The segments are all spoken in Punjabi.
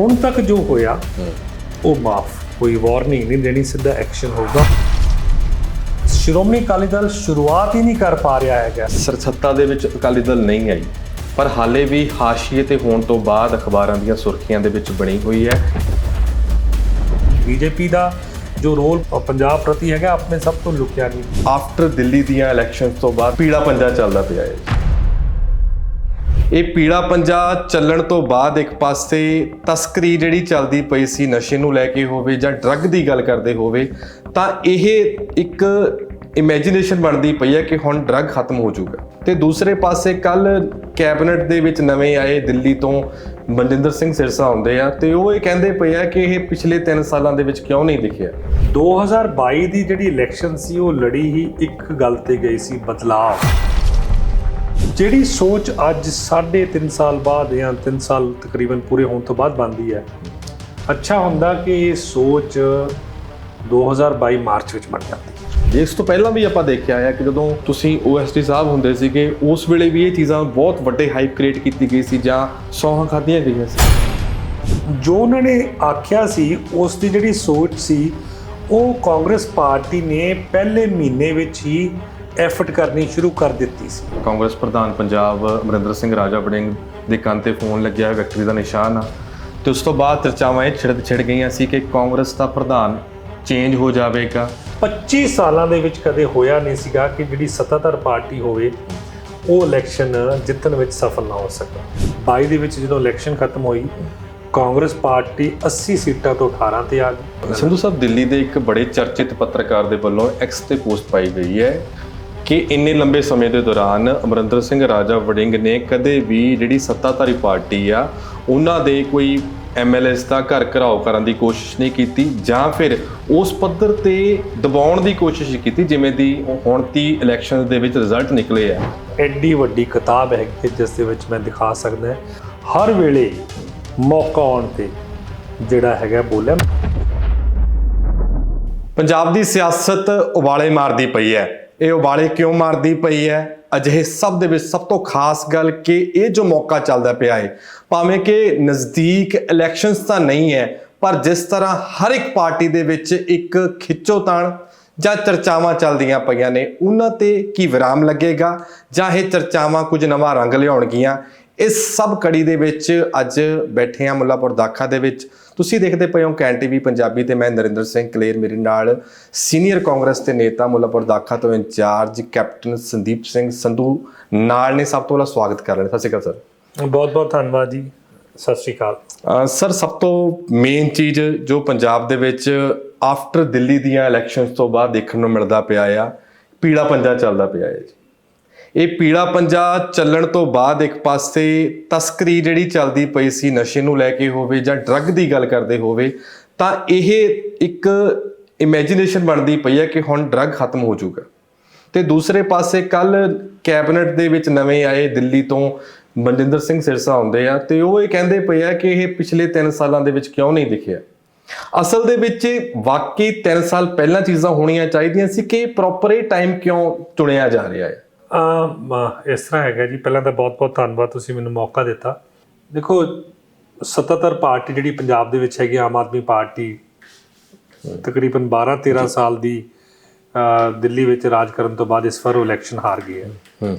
ਹੁਣ ਤੱਕ ਜੋ ਹੋਇਆ ਉਹ ਮਾਫ ਕੋਈ ਵਾਰਨਿੰਗ ਨਹੀਂ ਦੇਣੀ ਸਿੱਧਾ ਐਕਸ਼ਨ ਹੋਊਗਾ। ਸ਼੍ਰੋਮਣੀ ਅਕਾਲੀ ਦਲ ਸ਼ੁਰੂਆਤ ਹੀ ਨਹੀਂ ਕਰ ਪਾ ਰਿਹਾ ਹੈਗਾ। ਸਰਸੱਤਾ ਦੇ ਵਿੱਚ ਅਕਾਲੀ ਦਲ ਨਹੀਂ ਆਈ ਪਰ ਹਾਲੇ ਵੀ ਹਾਸ਼ੀਏ ਤੇ ਹੋਣ ਤੋਂ ਬਾਅਦ ਅਖਬਾਰਾਂ ਦੀਆਂ ਸੁਰਖੀਆਂ ਦੇ ਵਿੱਚ ਬਣੀ ਹੋਈ ਹੈ। ਬੀਜੇਪੀ ਦਾ ਜੋ ਰੋਲ ਪੰਜਾਬ ਪ੍ਰਤੀ ਹੈਗਾ ਆਪਣੇ ਸਭ ਤੋਂ ਲੁਕਿਆ ਨਹੀਂ। ਆਫਟਰ ਦਿੱਲੀ ਦੀਆਂ ਇਲੈਕਸ਼ਨਸ ਤੋਂ ਬਾਅਦ ਪੀਲਾ ਪੰਜਾ ਚੱਲਦਾ ਪਿਆ ਹੈ। ਇਹ ਪੀੜਾ ਪੰਜਾ ਚੱਲਣ ਤੋਂ ਬਾਅਦ ਇੱਕ ਪਾਸੇ ਤਸਕਰੀ ਜਿਹੜੀ ਚੱਲਦੀ ਪਈ ਸੀ ਨਸ਼ੇ ਨੂੰ ਲੈ ਕੇ ਹੋਵੇ ਜਾਂ ਡਰੱਗ ਦੀ ਗੱਲ ਕਰਦੇ ਹੋਵੇ, ਤਾਂ ਇਹ ਇੱਕ ਇਮੇਜਿਨੇਸ਼ਨ ਬਣਦੀ ਪਈ ਹੈ ਕਿ ਹੁਣ ਡਰੱਗ ਖਤਮ ਹੋ ਜਾਊਗਾ। ਤੇ ਦੂਸਰੇ ਪਾਸੇ ਕੱਲ ਕੈਬਨਿਟ ਦੇ ਵਿੱਚ ਨਵੇਂ ਆਏ ਦਿੱਲੀ ਤੋਂ ਮਨਜਿੰਦਰ ਸਿੰਘ ਸਿਰਸਾ ਆਉਂਦੇ ਆ ਤੇ ਉਹ ਇਹ ਕਹਿੰਦੇ ਪਏ ਆ ਕਿ ਇਹ ਪਿਛਲੇ 3 ਸਾਲਾਂ ਦੇ ਵਿੱਚ ਕਿਉਂ ਨਹੀਂ ਦਿਖਿਆ। 2022 ਦੀ ਜਿਹੜੀ ਇਲੈਕਸ਼ਨ ਸੀ, ਉਹ ਲੜੀ ਹੀ ਇੱਕ ਗੱਲ ਤੇ ਗਈ ਸੀ ਬਦਲਾਅ ਜਿਹੜੀ ਸੋਚ ਅੱਜ 3.5 ਸਾਲ ਬਾਅਦ ਜਾਂ 3 ਸਾਲ ਤਕਰੀਬਨ ਪੂਰੇ ਹੋਣ ਤੋਂ ਬਾਅਦ ਬਣਦੀ ਹੈ ਅੱਛਾ ਹੁੰਦਾ ਕਿ ਇਹ ਸੋਚ 2022 ਮਾਰਚ ਵਿੱਚ ਬਣ ਜਾਂਦੀ ਜੇ ਇਸ ਤੋਂ ਪਹਿਲਾਂ ਵੀ ਆਪਾਂ ਦੇਖਿਆ ਹੈ ਕਿ ਜਦੋਂ ਤੁਸੀਂ OST ਸਾਹਿਬ ਹੁੰਦੇ ਸੀਗੇ ਉਸ ਵੇਲੇ ਵੀ ਇਹ ਚੀਜ਼ਾਂ ਬਹੁਤ ਵੱਡੇ ਹਾਈਪ ਕ੍ਰੀਏਟ ਕੀਤੀ ਗਈ ਸੀ ਜਾਂ ਸੌਹਾਂ ਖਾਧੀਆਂ ਗਈਆਂ ਸੀ। ਜੋ ਉਹਨਾਂ ਨੇ ਆਖਿਆ ਸੀ ਉਸ ਦੀ ਜਿਹੜੀ ਸੋਚ ਸੀ ਉਹ ਕਾਂਗਰਸ ਪਾਰਟੀ ਨੇ ਪਹਿਲੇ ਮਹੀਨੇ ਵਿੱਚ ਹੀ ਐਫਰਟ ਕਰਨੀ ਸ਼ੁਰੂ ਕਰ ਦਿੱਤੀ ਸੀ। ਕਾਂਗਰਸ ਪ੍ਰਧਾਨ ਪੰਜਾਬ ਅਮਰਿੰਦਰ ਸਿੰਘ ਰਾਜਾ ਵੜਿੰਗ ਦੇ ਕੰਨ ਤੇ ਫੋਨ ਲੱਗਿਆ ਵਿਕਟਰੀ ਦਾ ਨਿਸ਼ਾਨ ਆ। ਤੇ ਉਸ ਤੋਂ ਬਾਅਦ ਚਰਚਾਵਾਂ ਇਹ ਛਿੜ ਛਿੜ ਗਈਆਂ ਸੀ ਕਿ ਕਾਂਗਰਸ ਦਾ ਪ੍ਰਧਾਨ ਚੇਂਜ ਹੋ ਜਾਵੇਗਾ। 25 ਸਾਲਾਂ ਦੇ ਵਿੱਚ ਕਦੇ ਹੋਇਆ ਨਹੀਂ ਸੀਗਾ ਕਿ ਜਿਹੜੀ ਸੱਤਾਧਰ ਪਾਰਟੀ ਹੋਵੇ ਉਹ ਇਲੈਕਸ਼ਨ ਜਿੱਤਣ ਵਿੱਚ ਸਫਲ ਨਾ ਹੋ ਸਕੇ 22 ਦੇ ਵਿੱਚ ਜਦੋਂ ਇਲੈਕਸ਼ਨ ਖਤਮ ਹੋਈ ਕਾਂਗਰਸ ਪਾਰਟੀ 80 ਸੀਟਾਂ ਤੋਂ 18 ਤੇ ਆ ਗਈ। ਸੰਧੂ ਸਾਹਿਬ ਦਿੱਲੀ ਦੇ ਇੱਕ ਬੜੇ ਚਰਚਿਤ ਪੱਤਰਕਾਰ ਦੇ ਵੱਲੋਂ ਐਕਸ ਤੇ ਪੋਸਟ ਪਾਈ ਗਈ ਹੈ ਕਿ ਇੰਨੇ ਲੰਬੇ ਸਮੇਂ ਦੇ ਦੌਰਾਨ ਅਮਰਿੰਦਰ ਸਿੰਘ ਰਾਜਾ ਵੜਿੰਗ ਨੇ ਕਦੇ ਵੀ ਜਿਹੜੀ ਸੱਤਾਧਾਰੀ ਪਾਰਟੀ ਆ ਉਹਨਾਂ ਦੇ ਕੋਈ ਐਮਐਲਏਸ ਦਾ ਘਰ ਘਰਾਓ ਕਰਨ ਦੀ ਕੋਸ਼ਿਸ਼ ਨਹੀਂ ਕੀਤੀ ਜਾਂ ਫਿਰ ਉਸ ਪੱਧਰ ਤੇ ਦਬਾਉਣ ਦੀ ਕੋਸ਼ਿਸ਼ ਕੀਤੀ ਜਿਵੇਂ ਦੀ ਹੁਣ ਦੀ ਇਲੈਕਸ਼ਨ ਦੇ ਵਿੱਚ ਰਿਜ਼ਲਟ ਨਿਕਲੇ ਆ। ਐਡੀ ਵੱਡੀ ਕਿਤਾਬ ਹੈ ਕਿ ਜਿਸ ਦੇ ਵਿੱਚ ਮੈਂ ਦਿਖਾ ਸਕਦਾ ਹਰ ਵੇਲੇ ਮੌਕਾ ਆਉਣ ਤੇ ਜਿਹੜਾ ਹੈਗਾ ਬੋਲਿਆ। ਪੰਜਾਬ ਦੀ ਸਿਆਸਤ ਉਬਾਲੇ ਮਾਰਦੀ ਪਈ ਹੈ। ਇਹ ਉਬਾਲੇ ਕਿਉਂ ਮਾਰਦੀ ਪਈ ਹੈ? ਅਜਿਹੇ ਸਭ ਦੇ ਵਿੱਚ ਸਭ ਤੋਂ ਖਾਸ ਗੱਲ ਕਿ ਇਹ ਜੋ ਮੌਕਾ ਚੱਲਦਾ ਪਿਆ ਹੈ, ਭਾਵੇਂ ਕਿ ਨਜ਼ਦੀਕ ਇਲੈਕਸ਼ਨਸ ਤਾਂ ਨਹੀਂ ਹੈ, ਪਰ ਜਿਸ ਤਰ੍ਹਾਂ ਹਰ ਇੱਕ ਪਾਰਟੀ ਦੇ ਵਿੱਚ ਇੱਕ ਖਿੱਚੋਤਾਣ ਜਾਂ ਚਰਚਾਵਾਂ ਚੱਲਦੀਆਂ ਪਈਆਂ ਨੇ, ਉਹਨਾਂ ਤੇ ਕੀ ਵਿਰਾਮ ਲੱਗੇਗਾ? ਜਾਂ ਇਹ ਚਰਚਾਵਾਂ ਕੁਝ ਨਵਾਂ ਰੰਗ ਲਿਆਉਣਗੀਆਂ? ਇਸ ਸਭ ਕੜੀ ਦੇ ਵਿੱਚ ਅੱਜ ਬੈਠੇ ਆ ਮੁੱਲਾਪੁਰ ਦਾਖਾ ਦੇ ਵਿੱਚ। ਤੁਸੀਂ ਦੇਖਦੇ ਪਏ ਹੋ ਕੈਨ ਟੀਵੀ ਪੰਜਾਬੀ ਤੇ ਮੈਂ ਨਰਿੰਦਰ ਸਿੰਘ ਕਲੇਰ ਮੇਰੇ ਨਾਲ ਸੀਨੀਅਰ ਕਾਂਗਰਸ ਦੇ ਨੇਤਾ ਮੁੱਲਾਪੁਰ ਦਾਖਾ ਤੋਂ in charge captain Sandeep Singh Sandhu ਨਾਲ ਨੇ ਸਭ ਤੋਂ ਪਹਿਲਾਂ ਸਵਾਗਤ ਕਰ ਰਹੇ ਸਤਿ ਸ਼੍ਰੀ ਅਕਾਲ ਸਰ। ਬਹੁਤ ਬਹੁਤ ਧੰਨਵਾਦ ਜੀ। ਸਤਿ ਸ਼੍ਰੀ ਅਕਾਲ। ਸਰ ਸਭ ਤੋਂ ਮੇਨ ਚੀਜ਼ ਜੋ ਪੰਜਾਬ ਦੇ ਵਿੱਚ ਆਫਟਰ ਦਿੱਲੀ ਦੀਆਂ ਇਲੈਕਸ਼ਨਸ ਤੋਂ ਬਾਅਦ ਦੇਖਣ ਨੂੰ ਮਿਲਦਾ ਪਿਆ ਆ ਪੀਲਾ ਪੰਜਾ ਚੱਲਦਾ ਪਿਆ ਹੈ ਜੀ। ਇਹ ਪੀੜਾ ਪੰਜਾ ਚੱਲਣ ਤੋਂ ਬਾਅਦ ਇੱਕ ਪਾਸੇ ਤਸਕਰੀ ਜਿਹੜੀ ਚੱਲਦੀ ਪਈ ਸੀ ਨਸ਼ੇ ਨੂੰ ਲੈ ਕੇ ਹੋਵੇ ਜਾਂ ਡਰੱਗ ਦੀ ਗੱਲ ਕਰਦੇ ਹੋਵੇ, ਤਾਂ ਇਹ ਇੱਕ ਇਮੇਜਿਨੇਸ਼ਨ ਬਣਦੀ ਪਈ ਹੈ ਕਿ ਹੁਣ ਡਰੱਗ ਖਤਮ ਹੋ ਜਾਊਗਾ ਤੇ ਦੂਸਰੇ ਪਾਸੇ ਕੱਲ ਕੈਬਨਿਟ ਦੇ ਵਿੱਚ ਨਵੇਂ ਆਏ ਦਿੱਲੀ ਤੋਂ ਮਨਜਿੰਦਰ ਸਿੰਘ ਸਿਰਸਾ ਆਉਂਦੇ ਆ ਤੇ ਉਹ ਇਹ ਕਹਿੰਦੇ ਪਏ ਆ ਕਿ ਇਹ ਪਿਛਲੇ 3 ਸਾਲਾਂ ਦੇ ਵਿੱਚ ਕਿਉਂ ਨਹੀਂ ਦਿਖਿਆ। ਅਸਲ ਦੇ ਵਿੱਚ ਵਾਕਈ 3 ਸਾਲ ਪਹਿਲਾਂ ਚੀਜ਼ਾਂ ਹੋਣੀਆਂ ਚਾਹੀਦੀਆਂ ਸੀ ਕਿ ਪ੍ਰੋਪਰ ਇਹ ਟਾਈਮ ਕਿਉਂ ਚੁਣਿਆ ਜਾ ਰਿਹਾ ਹੈ। ਇਸ ਤਰ੍ਹਾਂ ਹੈਗਾ ਜੀ। ਪਹਿਲਾਂ ਤਾਂ ਬਹੁਤ-ਬਹੁਤ ਧੰਨਵਾਦ ਤੁਸੀਂ ਮੈਨੂੰ ਮੌਕਾ ਦਿੱਤਾ। ਦੇਖੋ ਸੱਤਾਧਰ ਪਾਰਟੀ ਜਿਹੜੀ ਪੰਜਾਬ ਦੇ ਵਿੱਚ ਹੈਗੀ ਆਮ ਆਦਮੀ ਪਾਰਟੀ ਤਕਰੀਬਨ 12-13 ਸਾਲ ਦੀ ਦਿੱਲੀ ਵਿੱਚ ਰਾਜ ਕਰਨ ਤੋਂ ਬਾਅਦ ਇਸ ਵਾਰ ਉਹ ਇਲੈਕਸ਼ਨ ਹਾਰ ਗਈ ਹੈ ਹੂੰ।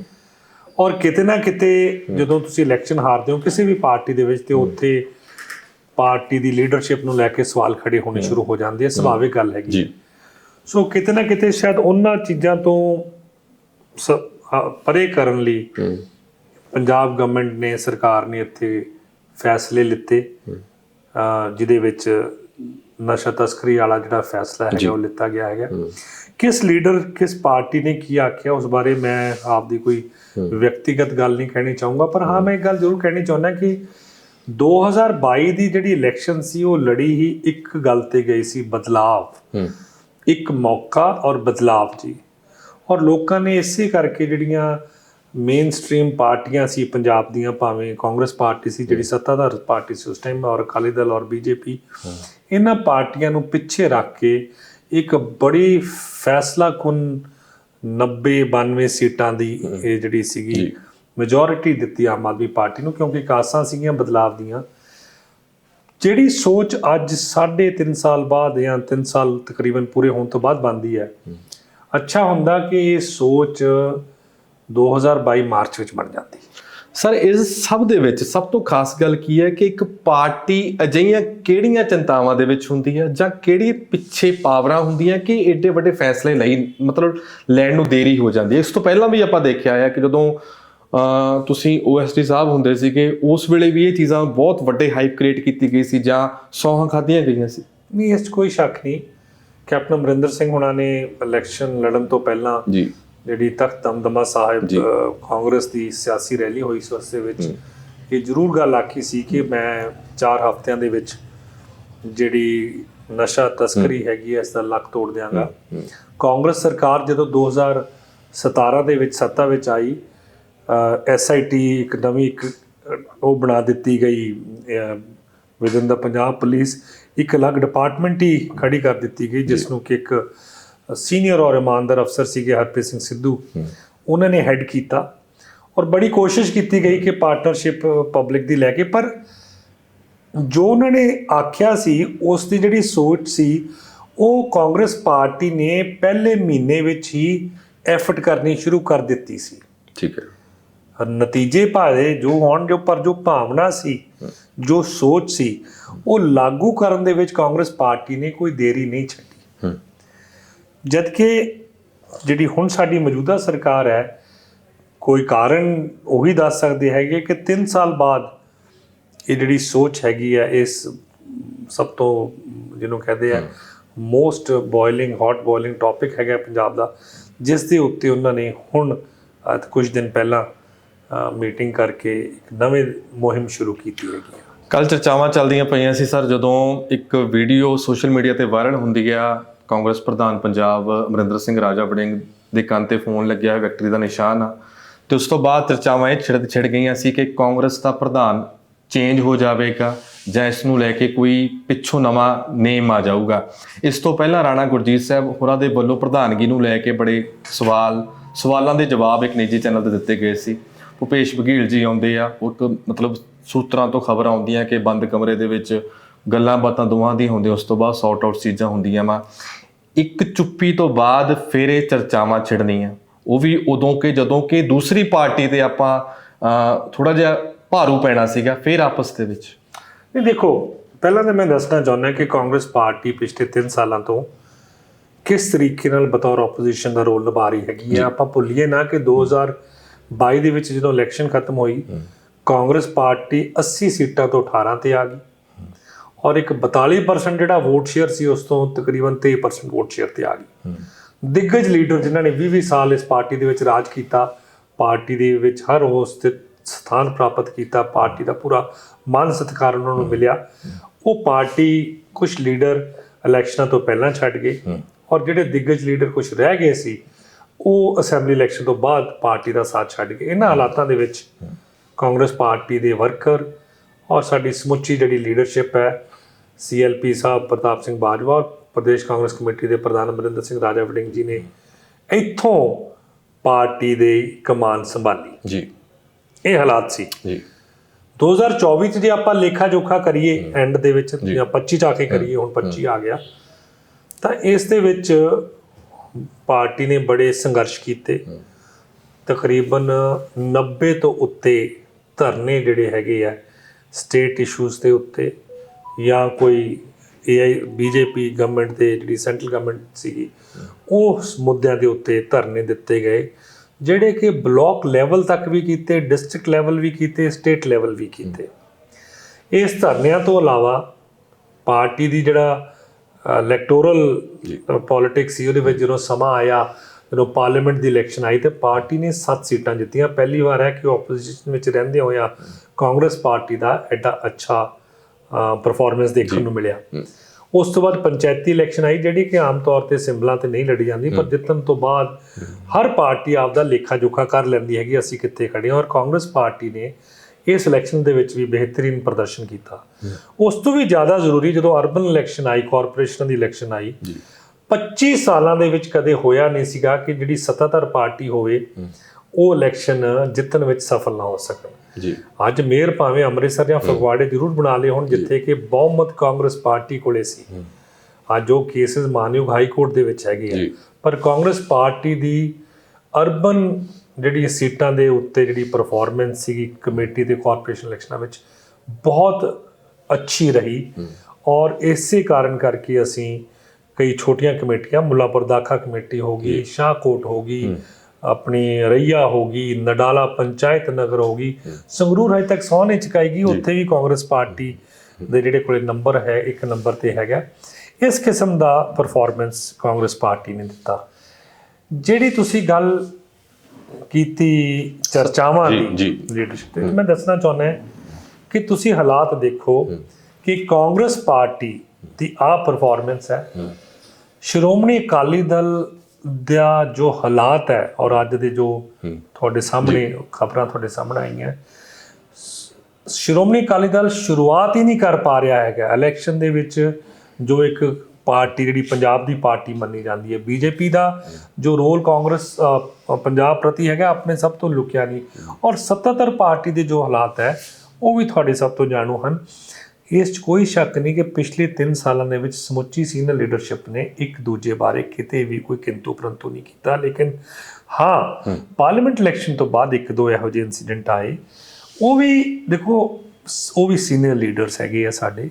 ਔਰ ਕਿਤੇ ਨਾ ਕਿਤੇ ਜਦੋਂ ਤੁਸੀਂ ਇਲੈਕਸ਼ਨ ਹਾਰਦੇ ਹੋ ਕਿਸੇ ਵੀ ਪਾਰਟੀ ਦੇ ਵਿੱਚ ਤੇ ਉੱਥੇ ਪਾਰਟੀ ਦੀ ਲੀਡਰਸ਼ਿਪ ਨੂੰ ਲੈ ਕੇ ਸਵਾਲ ਖੜੇ ਹੋਣੇ ਸ਼ੁਰੂ ਹੋ ਜਾਂਦੇ ਆ ਸੁਭਾਵਿਕ ਗੱਲ ਹੈਗੀ। ਜੀ। ਸੋ ਕਿਤੇ ਨਾ ਕਿਤੇ ਸ਼ਾਇਦ ਉਹਨਾਂ ਚੀਜ਼ਾਂ ਤੋਂ ਪਰੇ ਕਰਨ ਲਈ ਹੂੰ। ਪੰਜਾਬ ਗਵਰਨਮੈਂਟ ਨੇ ਸਰਕਾਰ ਨੇ ਇੱਥੇ ਫੈਸਲੇ ਲਿੱਤੇ। ਜਿਹਦੇ ਵਿੱਚ ਨਸ਼ਾ ਤਸਕਰੀ ਵਾਲਾ ਜਿਹੜਾ ਫੈਸਲਾ ਹੈਗਾ ਉਹ ਲਿੱਤਾ ਗਿਆ ਹੈਗਾ। ਕਿਸ ਲੀਡਰ ਕਿਸ ਪਾਰਟੀ ਨੇ ਕੀ ਆਖਿਆ ਉਸ ਬਾਰੇ ਮੈਂ ਆਪ ਦੀ ਕੋਈ ਵਿਅਕਤੀਗਤ ਗੱਲ ਨਹੀਂ ਕਹਿਣੀ ਚਾਹੂੰਗਾ ਪਰ ਹਾਂ ਮੈਂ ਇੱਕ ਗੱਲ ਜ਼ਰੂਰ ਕਹਿਣੀ ਚਾਹੁੰਦਾ ਕਿ 2022 ਦੀ ਜਿਹੜੀ ਇਲੈਕਸ਼ਨ ਸੀ ਉਹ ਲੜੀ ਹੀ ਇੱਕ ਗੱਲ ਤੇ ਗਈ ਸੀ ਬਦਲਾਵ। ਹੂੰ। ਇੱਕ ਮੌਕਾ ਔਰ ਬਦਲਾਵ ਜੀ। ਔਰ ਲੋਕਾਂ ਨੇ ਇਸੇ ਕਰਕੇ ਜਿਹੜੀਆਂ ਮੇਨ ਸਟ੍ਰੀਮ ਪਾਰਟੀਆਂ ਸੀ ਪੰਜਾਬ ਦੀਆਂ ਭਾਵੇਂ ਕਾਂਗਰਸ ਪਾਰਟੀ ਸੀ ਜਿਹੜੀ ਸੱਤਾਧਾਰ ਪਾਰਟੀ ਸੀ ਉਸ ਟਾਈਮ ਔਰ ਅਕਾਲੀ ਦਲ ਔਰ ਬੀਜੇਪੀ ਇਹਨਾਂ ਪਾਰਟੀਆਂ ਨੂੰ ਪਿੱਛੇ ਰੱਖ ਕੇ ਇੱਕ ਬੜੀ ਫੈਸਲਾਕੁਨ 90 92 ਸੀਟਾਂ ਦੀ ਇਹ ਜਿਹੜੀ ਸੀਗੀ ਮੈਜੋਰਿਟੀ ਦਿੱਤੀ ਆਮ ਆਦਮੀ ਪਾਰਟੀ ਨੂੰ ਕਿਉਂਕਿ ਕਾਸਾਂ ਸੀਗੀਆਂ ਬਦਲਾਵ ਦੀਆਂ। ਜਿਹੜੀ ਸੋਚ ਅੱਜ 3.5 ਸਾਲ ਬਾਅਦ ਜਾਂ 3 ਸਾਲ ਤਕਰੀਬਨ ਪੂਰੇ ਹੋਣ ਤੋਂ ਬਾਅਦ ਬਣਦੀ ਹੈ। ਅੱਛਾ ਹੁੰਦਾ ਕਿ ਇਹ ਸੋਚ 2022 ਮਾਰਚ ਵਿੱਚ ਬਣ ਜਾਂਦੀ। ਸਰ ਇਸ ਸਭ ਦੇ ਵਿੱਚ ਸਭ ਤੋਂ ਖਾਸ ਗੱਲ ਕੀ ਹੈ ਕਿ ਇੱਕ ਪਾਰਟੀ ਅਜਿਹੀਆਂ ਕਿਹੜੀਆਂ ਚਿੰਤਾਵਾਂ ਦੇ ਵਿੱਚ ਹੁੰਦੀ ਹੈ ਜਾਂ ਕਿਹੜੀ ਪਿੱਛੇ ਪਾਵਰਾਂ ਹੁੰਦੀਆਂ ਕਿ ਏਡੇ ਵੱਡੇ ਫੈਸਲੇ ਲਈ ਮਤਲਬ ਲੈਣ ਨੂੰ ਦੇਰੀ ਹੋ ਜਾਂਦੀ ਹੈ? ਇਸ ਤੋਂ ਪਹਿਲਾਂ ਵੀ ਆਪਾਂ ਦੇਖਿਆ ਹੈ ਕਿ ਜਦੋਂ ਤੁਸੀਂ ਓਐਸਡੀ ਸਾਹਿਬ ਹੁੰਦੇ ਸੀਗੇ ਉਸ ਵੇਲੇ ਵੀ ਇਹ ਚੀਜ਼ਾਂ ਬਹੁਤ ਵੱਡੇ ਹਾਈਪ ਕ੍ਰੀਏਟ ਕੀਤੀ ਗਈ ਸੀ ਜਾਂ ਸੌਹਾਂ ਖਾਧੀਆਂ ਗਈਆਂ ਸੀ। ਨਹੀਂ ਇਸ ਕੋਈ ਸ਼ੱਕ ਨਹੀਂ। ਕੈਪਟਨ ਅਮਰਿੰਦਰ ਸਿੰਘ ਹੁਣਾਂ ਨੇ ਇਲੈਕਸ਼ਨ ਲੜਨ ਤੋਂ ਪਹਿਲਾਂ ਜੀ। ਜਿਹੜੀ ਤਖਤ ਦਮਦਮਾ ਸਾਹਿਬ ਕਾਂਗਰਸ ਦੀ ਸਿਆਸੀ ਰੈਲੀ ਹੋਈ ਸੀ ਉਸ ਦੇ ਵਿੱਚ ਇਹ ਜ਼ਰੂਰ ਗੱਲ ਆਖੀ ਸੀ ਕਿ ਮੈਂ 4 ਹਫ਼ਤਿਆਂ ਦੇ ਵਿੱਚ ਜਿਹੜੀ ਨਸ਼ਾ ਤਸਕਰੀ ਹੈਗੀ ਹੈ ਇਸ ਦਾ ਲੱਕ ਤੋੜ ਦਿਆਂਗਾ। ਕਾਂਗਰਸ ਸਰਕਾਰ ਜਦੋਂ 2017 ਦੇ ਵਿੱਚ ਸੱਤਾ ਵਿੱਚ ਆਈ ਐਸਆਈਟੀ ਇੱਕ ਨਵੀਂ ਉਹ ਬਣਾ ਦਿੱਤੀ ਗਈ ਵਿਦਨ ਦਾ ਪੰਜਾਬ ਪੁਲਿਸ ਇੱਕ ਅਲੱਗ ਡਿਪਾਰਟਮੈਂਟ ਹੀ ਖੜੀ ਕਰ ਦਿੱਤੀ ਗਈ ਜਿਸ ਨੂੰ ਕਿ ਇੱਕ ਸੀਨੀਅਰ ਔਰ ਇਮਾਨਦਾਰ ਅਫਸਰ ਸੀਗੇ ਹਰਪ੍ਰੀਤ ਸਿੰਘ ਸਿੱਧੂ। ਉਹਨਾਂ ਨੇ ਹੈੱਡ ਕੀਤਾ ਔਰ ਬੜੀ ਕੋਸ਼ਿਸ਼ ਕੀਤੀ ਗਈ ਕਿ ਪਾਰਟਨਰਸ਼ਿਪ ਪਬਲਿਕ ਦੀ ਲੈ ਕੇ ਪਰ ਜੋ ਉਹਨਾਂ ਨੇ ਆਖਿਆ ਸੀ ਉਸ ਦੀ ਜਿਹੜੀ ਸੋਚ ਸੀ ਉਹ ਕਾਂਗਰਸ ਪਾਰਟੀ ਨੇ ਪਹਿਲੇ ਮਹੀਨੇ ਵਿੱਚ ਹੀ ਐਫਰਟ ਕਰਨੀ ਸ਼ੁਰੂ ਕਰ ਦਿੱਤੀ ਸੀ। ਠੀਕ ਹੈ। ਨਤੀਜੇ ਭਾਵੇਂ ਜੋ ਹੋਣ ਜੋ ਪਰ ਜੋ ਭਾਵਨਾ ਸੀ ਜੋ ਸੋਚ ਸੀ ਉਹ ਲਾਗੂ ਕਰਨ ਦੇ ਵਿੱਚ ਕਾਂਗਰਸ ਪਾਰਟੀ ਨੇ ਕੋਈ ਦੇਰੀ ਨਹੀਂ ਛੱਡੀ। ਹੂੰ। ਜਦ ਕਿ ਜਿਹੜੀ ਹੁਣ ਸਾਡੀ ਮੌਜੂਦਾ ਸਰਕਾਰ ਹੈ ਕੋਈ ਕਾਰਨ ਉਹੀ ਦੱਸ ਸਕਦੇ ਹੈਗੇ ਕਿ 3 ਸਾਲ ਬਾਅਦ ਇਹ ਜਿਹੜੀ ਸੋਚ ਹੈਗੀ ਹੈ ਇਸ ਸਭ ਤੋਂ ਜਿਹਨੂੰ ਕਹਿੰਦੇ ਆ most boiling hot boiling topic ਹੈਗਾ ਪੰਜਾਬ ਦਾ ਜਿਸ ਦੇ ਉੱਤੇ ਉਹਨਾਂ ਨੇ ਹੁਣ ਕੁਝ ਦਿਨ ਪਹਿਲਾਂ ਮੀਟਿੰਗ ਕਰਕੇ ਇੱਕ ਨਵੇਂ ਮੁਹਿੰਮ ਸ਼ੁਰੂ ਕੀਤੀ ਹੈਗੀ ਹੈ ਕੱਲ ਚਰਚਾਵਾਂ ਚੱਲਦੀਆਂ ਪਈਆਂ ਸੀ ਸਰ, ਜਦੋਂ ਇੱਕ ਵੀਡੀਓ ਸੋਸ਼ਲ ਮੀਡੀਆ ਤੇ ਵਾਇਰਲ ਹੁੰਦੀ ਆ, ਕਾਂਗਰਸ ਪ੍ਰਧਾਨ ਪੰਜਾਬ ਅਮਰਿੰਦਰ ਸਿੰਘ ਰਾਜਾ ਵੜਿੰਗ ਦੇ ਕੰਨ ਤੇ ਫੋਨ ਲੱਗਿਆ ਵਿਕਟਰੀ ਦਾ ਨਿਸ਼ਾਨ ਆ। ਤੇ ਉਸ ਤੋਂ ਬਾਅਦ ਚਰਚਾਵਾਂ ਇਹ ਛਿੜ ਛਿੜ ਗਈਆਂ ਸੀ ਕਿ ਕਾਂਗਰਸ ਦਾ ਪ੍ਰਧਾਨ ਚੇਂਜ ਹੋ ਜਾਵੇਗਾ ਜਾਂ ਇਸ ਨੂੰ ਲੈ ਕੇ ਕੋਈ ਪਿੱਛੋਂ ਨਵਾਂ ਨੇਮ ਆ ਜਾਊਗਾ। ਇਸ ਤੋਂ ਪਹਿਲਾਂ ਰਾਣਾ ਗੁਰਜੀਤ ਸਾਹਿਬ ਹੋਰਾਂ ਦੇ ਵੱਲੋਂ ਪ੍ਰਧਾਨਗੀ ਨੂੰ ਲੈ ਕੇ ਬੜੇ ਸਵਾਲ, ਸਵਾਲਾਂ ਦੇ ਜਵਾਬ ਇੱਕ ਨਿੱਜੀ ਚੈਨਲ ਤੇ ਦਿੱਤੇ ਗਏ ਸੀ। ਭੁਪੇਸ਼ ਬਘੀਲ ਜੀ ਆਉਂਦੇ ਆ ਉਹ ਇੱਕ ਮਤਲਬ ਸੂਤਰਾਂ ਤੋਂ ਖਬਰ ਆਉਂਦੀਆਂ ਕਿ ਬੰਦ ਕਮਰੇ ਦੇ ਵਿੱਚ ਗੱਲਾਂ ਬਾਤਾਂ ਦੋਵਾਂ ਦੀ ਹੁੰਦੀਆਂ ਉਸ ਤੋਂ ਬਾਅਦ ਸੌਟ ਆਊਟ ਚੀਜ਼ਾਂ ਹੁੰਦੀਆਂ ਵਾ। ਇੱਕ ਚੁੱਪੀ ਤੋਂ ਬਾਅਦ ਫਿਰ ਇਹ ਚਰਚਾਵਾਂ ਛਿੜਨੀਆਂ। ਉਹ ਵੀ ਉਦੋਂ ਕਿ ਜਦੋਂ ਕਿ ਦੂਸਰੀ ਪਾਰਟੀ ਤੇ ਆਪਾਂ ਥੋੜਾ ਜਿਹਾ ਭਾਰੂ ਪੈਣਾ ਸੀਗਾ ਫਿਰ ਆਪਸ ਦੇ ਵਿੱਚ। ਨਹੀਂ ਦੇਖੋ ਪਹਿਲਾਂ ਤਾਂ ਮੈਂ ਦੱਸਣਾ ਚਾਹੁੰਦਾ ਕਿ ਕਾਂਗਰਸ ਪਾਰਟੀ ਪਿਛਲੇ 3 ਸਾਲਾਂ ਤੋਂ ਕਿਸ ਤਰੀਕੇ ਨਾਲ ਬਤੌਰ ਆਪੋਜੀਸ਼ਨ ਦਾ ਰੋਲ ਨਿਭਾ ਰਹੀ ਹੈਗੀ ਹੈ ਆਪਾਂ ਭੁੱਲੀਏ ਨਾ ਕਿ 2022 ਦੇ ਵਿੱਚ ਜਦੋਂ ਇਲੈਕਸ਼ਨ ਖਤਮ ਹੋਈ ਕਾਂਗਰਸ ਪਾਰਟੀ 80 ਸੀਟਾਂ ਤੋਂ 18 ਤੇ ਆ ਗਈ। ਔਰ ਇੱਕ 42% ਜਿਹੜਾ ਵੋਟ ਸ਼ੇਅਰ ਸੀ ਉਸ ਤੋਂ ਤਕਰੀਬਨ 23% ਵੋਟ ਸ਼ੇਅਰ ਤੇ ਆ ਗਈ। ਦਿੱਗਜ ਲੀਡਰ ਜਿਨ੍ਹਾਂ ਨੇ 20-20 ਸਾਲ ਇਸ ਪਾਰਟੀ ਦੇ ਵਿੱਚ ਰਾਜ ਕੀਤਾ ਪਾਰਟੀ ਦੇ ਵਿੱਚ ਹਰ ਉਸ ਤੇ ਸਥਾਨ ਪ੍ਰਾਪਤ ਕੀਤਾ ਪਾਰਟੀ ਦਾ ਪੂਰਾ ਮਾਨ ਸਤਿਕਾਰ ਉਹਨਾਂ ਨੂੰ ਮਿਲਿਆ। ਉਹ ਪਾਰਟੀ ਕੁਝ ਲੀਡਰ ਇਲੈਕਸ਼ਨਾਂ ਤੋਂ ਪਹਿਲਾਂ ਛੱਡ ਗਏ ਔਰ ਜਿਹੜੇ ਦਿੱਗਜ ਲੀਡਰ ਕੁਝ ਰਹਿ ਗਏ ਸੀ ਉਹ ਅਸੈਂਬਲੀ ਇਲੈਕਸ਼ਨ ਤੋਂ ਬਾਅਦ ਪਾਰਟੀ ਦਾ ਸਾਥ ਛੱਡ ਗਏ ਇਹਨਾਂ ਹਾਲਾਤਾਂ ਦੇ ਵਿੱਚ ਕਾਂਗਰਸ ਪਾਰਟੀ ਦੇ ਵਰਕਰ ਔਰ ਸਾਡੀ ਸਮੁੱਚੀ ਜਿਹੜੀ ਲੀਡਰਸ਼ਿਪ ਹੈ ਸੀਐਲਪੀ ਸਾਹਿਬ ਪ੍ਰਤਾਪ ਸਿੰਘ ਬਾਜਵਾ ਔਰ ਪ੍ਰਦੇਸ਼ ਕਾਂਗਰਸ ਕਮੇਟੀ ਦੇ ਪ੍ਰਧਾਨ ਅਮਰਿੰਦਰ ਸਿੰਘ ਰਾਜਾ ਵੜਿੰਗ ਜੀ ਨੇ ਇੱਥੋਂ ਪਾਰਟੀ ਦੇ ਕਮਾਨ ਸੰਭਾਲੀ। ਜੀ। ਇਹ ਹਾਲਾਤ ਸੀ। ਜੀ। 2024 ਚ ਜੇ ਆਪਾਂ ਲੇਖਾ ਜੋਖਾ ਕਰੀਏ ਐਂਡ ਦੇ ਵਿੱਚ ਜਾਂ। 25 ਚ ਆ ਕੇ ਕਰੀਏ ਹੁਣ 25 ਆ ਗਿਆ ਤਾਂ ਇਸ ਦੇ ਵਿੱਚ ਪਾਰਟੀ ਨੇ ਬੜੇ ਸੰਘਰਸ਼ ਕੀਤੇ। ਤਕਰੀਬਨ 90 ਤੋਂ ਉੱਤੇ ਧਰਨੇ ਜਿਹੜੇ ਹੈਗੇ ਆ ਸਟੇਟ ਇਸ਼ੂਜ਼ ਦੇ ਉੱਤੇ ਜਾਂ ਕੋਈ ਏਆਈ ਬੀਜੇਪੀ ਗਵਰਨਮੈਂਟ ਦੇ ਜਿਹੜੀ ਸੈਂਟਰਲ ਗਵਰਨਮੈਂਟ ਸੀਗੀ ਉਸ ਮੁੱਦਿਆਂ ਦੇ ਉੱਤੇ ਧਰਨੇ ਦਿੱਤੇ ਗਏ ਜਿਹੜੇ ਕਿ ਬਲਾਕ ਲੈਵਲ ਤੱਕ ਵੀ ਕੀਤੇ ਡਿਸਟ੍ਰਿਕਟ ਲੈਵਲ ਵੀ ਕੀਤੇ ਸਟੇਟ ਲੈਵਲ ਵੀ ਕੀਤੇ। ਇਸ ਧਰਨਿਆਂ ਤੋਂ ਇਲਾਵਾ ਪਾਰਟੀ ਦੀ ਜਿਹੜਾ ਇਲੈਕਟੋਰਲ ਪੋਲਿਟਿਕਸ ਸੀ ਉਹਦੇ ਵਿੱਚ ਜਦੋਂ ਸਮਾਂ ਆਇਆ ਜਦੋਂ ਪਾਰਲੀਮੈਂਟ ਦੀ ਇਲੈਕਸ਼ਨ ਆਈ ਤੇ ਪਾਰਟੀ ਨੇ 7 ਸੀਟਾਂ ਜਿੱਤੀਆਂ। ਪਹਿਲੀ ਵਾਰ ਹੈ ਕਿ ਆਪੋਜੀਸ਼ਨ ਵਿੱਚ ਰਹਿੰਦੇ ਹੋਇਆ ਕਾਂਗਰਸ ਪਾਰਟੀ ਦਾ ਐਡਾ ਅੱਛਾ ਪਰਫਾਰਮੈਂਸ ਦੇਖਣ ਨੂੰ ਮਿਲਿਆ। ਉਸ ਤੋਂ ਬਾਅਦ ਪੰਚਾਇਤੀ ਇਲੈਕਸ਼ਨ ਆਈ ਜਿਹੜੀ ਕਿ ਆਮ ਤੌਰ ਤੇ ਸਿੰਬਲਾਂ ਤੇ ਨਹੀਂ ਲੜੀ ਜਾਂਦੀ ਪਰ ਜਿੱਤਣ ਤੋਂ ਬਾਅਦ ਹਰ ਪਾਰਟੀ ਆਪਦਾ ਲੇਖਾ ਜੋਖਾ ਕਰ ਲੈਂਦੀ ਹੈਗੀ ਅਸੀਂ ਕਿੱਥੇ ਖੜੇ ਹਾਂ। ਔਰ ਕਾਂਗਰਸ ਪਾਰਟੀ ਨੇ ਇਸ ਇਲੈਕਸ਼ਨ ਦੇ ਵਿੱਚ ਵੀ ਬਿਹਤਰੀਨ ਪ੍ਰਦਰਸ਼ਨ ਕੀਤਾ। ਉਸ ਤੋਂ ਵੀ ਜ਼ਿਆਦਾ ਜ਼ਰੂਰੀ ਜਦੋਂ ਅਰਬਨ ਇਲੈਕਸ਼ਨ ਆਈ ਕਾਰਪੋਰੇਸ਼ਨ ਦੀ ਇਲੈਕਸ਼ਨ ਆਈ 25 ਸਾਲਾਂ ਦੇ ਵਿੱਚ ਕਦੇ ਹੋਇਆ ਨਹੀਂ ਸੀਗਾ ਕਿ ਜਿਹੜੀ ਸੱਤਾਧਰ ਪਾਰਟੀ ਹੋਵੇ ਉਹ ਇਲੈਕਸ਼ਨ ਜਿੱਤਣ ਵਿੱਚ ਸਫਲ ਨਾ ਹੋ ਸਕਣ। ਜੀ। ਅੱਜ ਮੇਅਰ ਭਾਵੇਂ ਅੰਮ੍ਰਿਤਸਰ ਜਾਂ ਫਗਵਾੜੇ ਜ਼ਰੂਰ ਬਣਾ ਲਏ ਹੁਣ ਜਿੱਥੇ ਕਿ ਬਹੁਮਤ ਕਾਂਗਰਸ ਪਾਰਟੀ ਕੋਲੇ ਸੀ। ਅੱਜ ਜੋ ਕੇਸਿਸ ਮਾਨਯੋਗ ਹਾਈ ਕੋਰਟ ਦੇ ਵਿੱਚ ਹੈਗੇ ਆ। ਪਰ ਕਾਂਗਰਸ ਪਾਰਟੀ ਦੀ ਅਰਬਨ ਜਿਹੜੀ ਸੀਟਾਂ ਦੇ ਉੱਤੇ ਜਿਹੜੀ ਪਰਫਾਰਮੈਂਸ ਸੀਗੀ ਕਮੇਟੀ ਤੇ ਕਾਰਪੋਰੇਸ਼ਨ ਇਲੈਕਸ਼ਨਾਂ ਵਿੱਚ ਬਹੁਤ ਅੱਛੀ ਰਹੀ। ਔਰ ਇਸੇ ਕਾਰਨ ਕਰਕੇ ਅਸੀਂ ਕਈ ਛੋਟੀਆਂ ਕਮੇਟੀਆਂ ਮੁੱਲਾਪੁਰ ਦਾਖਾ ਕਮੇਟੀ ਹੋ ਗਈ ਸ਼ਾਹਕੋਟ ਹੋ ਗਈ ਆਪਣੀ ਰਈਆ ਹੋ ਗਈ ਨਡਾਲਾ ਪੰਚਾਇਤ ਨਗਰ ਹੋ ਗਈ ਸੰਗਰੂਰ ਹਜੇ ਤੱਕ ਸੌ ਨਹੀਂ ਚੁਕਾਏਗੀ ਉੱਥੇ ਵੀ ਕਾਂਗਰਸ ਪਾਰਟੀ ਦੇ ਜਿਹੜੇ ਕੋਲੇ ਨੰਬਰ ਹੈ ਇੱਕ ਨੰਬਰ ਤੇ ਹੈਗਾ। ਇਸ ਕਿਸਮ ਦਾ ਪਰਫਾਰਮੈਂਸ ਕਾਂਗਰਸ ਪਾਰਟੀ ਨੇ ਦਿੱਤਾ। ਜਿਹੜੀ ਤੁਸੀਂ ਗੱਲ ਕੀਤੀ ਚਰਚਾਵਾਂ ਦੀ ਜੀ। ਲੀਡਰਸ਼ਿਪ ਤੇ ਮੈਂ ਦੱਸਣਾ ਚਾਹੁੰਦਾ ਕਿ ਤੁਸੀਂ ਹਾਲਾਤ ਦੇਖੋ ਕਿ ਕਾਂਗਰਸ ਪਾਰਟੀ ਦੀ ਆ ਪਰਫਾਰਮੈਂਸ ਹੈ। ਸ਼੍ਰੋਮਣੀ ਅਕਾਲੀ ਦਲ ਦਾ ਜੋ ਹਾਲਾਤ ਹੈ ਔਰ ਅੱਜ ਦੇ ਜੋ ਤੁਹਾਡੇ ਸਾਹਮਣੇ ਖਬਰਾਂ ਤੁਹਾਡੇ ਸਾਹਮਣੇ ਆਈਆਂ ਸ਼੍ਰੋਮਣੀ ਅਕਾਲੀ ਦਲ ਸ਼ੁਰੂਆਤ ਹੀ ਨਹੀਂ ਕਰ ਪਾ ਰਿਹਾ ਹੈਗਾ। ਇਲੈਕਸ਼ਨ ਦੇ ਵਿੱਚ ਜੋ ਇੱਕ ਪਾਰਟੀ ਜਿਹੜੀ ਪੰਜਾਬ ਦੀ ਪਾਰਟੀ ਮੰਨੀ ਜਾਂਦੀ ਹੈ। ਬੀਜੇਪੀ ਦਾ ਜੋ ਰੋਲ ਕਾਂਗਰਸ ਪੰਜਾਬ ਪ੍ਰਤੀ ਹੈਗਾ ਆਪਣੇ ਸਭ ਤੋਂ ਲੁਕਿਆ ਨਹੀਂ। ਔਰ ਸੱਤਾਧਰ ਪਾਰਟੀ ਦੇ ਜੋ ਹਾਲਾਤ ਹੈ ਉਹ ਵੀ ਤੁਹਾਡੇ ਸਭ ਤੋਂ ਜਾਣੂ ਹਨ। ਇਸ 'ਚ ਕੋਈ ਸ਼ੱਕ ਨਹੀਂ ਕਿ ਪਿਛਲੇ 3 ਸਾਲਾਂ ਦੇ ਵਿੱਚ ਸਮੁੱਚੀ ਸੀਨੀਅਰ ਲੀਡਰਸ਼ਿਪ ਨੇ ਇੱਕ ਦੂਜੇ ਬਾਰੇ ਕਿਤੇ ਵੀ ਕੋਈ ਕਿੰਤੂ ਪ੍ਰੰਤੂ ਨਹੀਂ ਕੀਤਾ। ਲੇਕਿਨ ਹਾਂ ਪਾਰਲੀਮੈਂਟ ਇਲੈਕਸ਼ਨ ਤੋਂ ਬਾਅਦ ਇੱਕ ਦੋ ਇਹੋ ਜਿਹੇ ਇਨਸੀਡੈਂਟ ਆਏ। ਉਹ ਵੀ ਦੇਖੋ ਉਹ ਵੀ ਸੀਨੀਅਰ ਲੀਡਰਸ ਹੈਗੇ ਆ ਸਾਡੇ।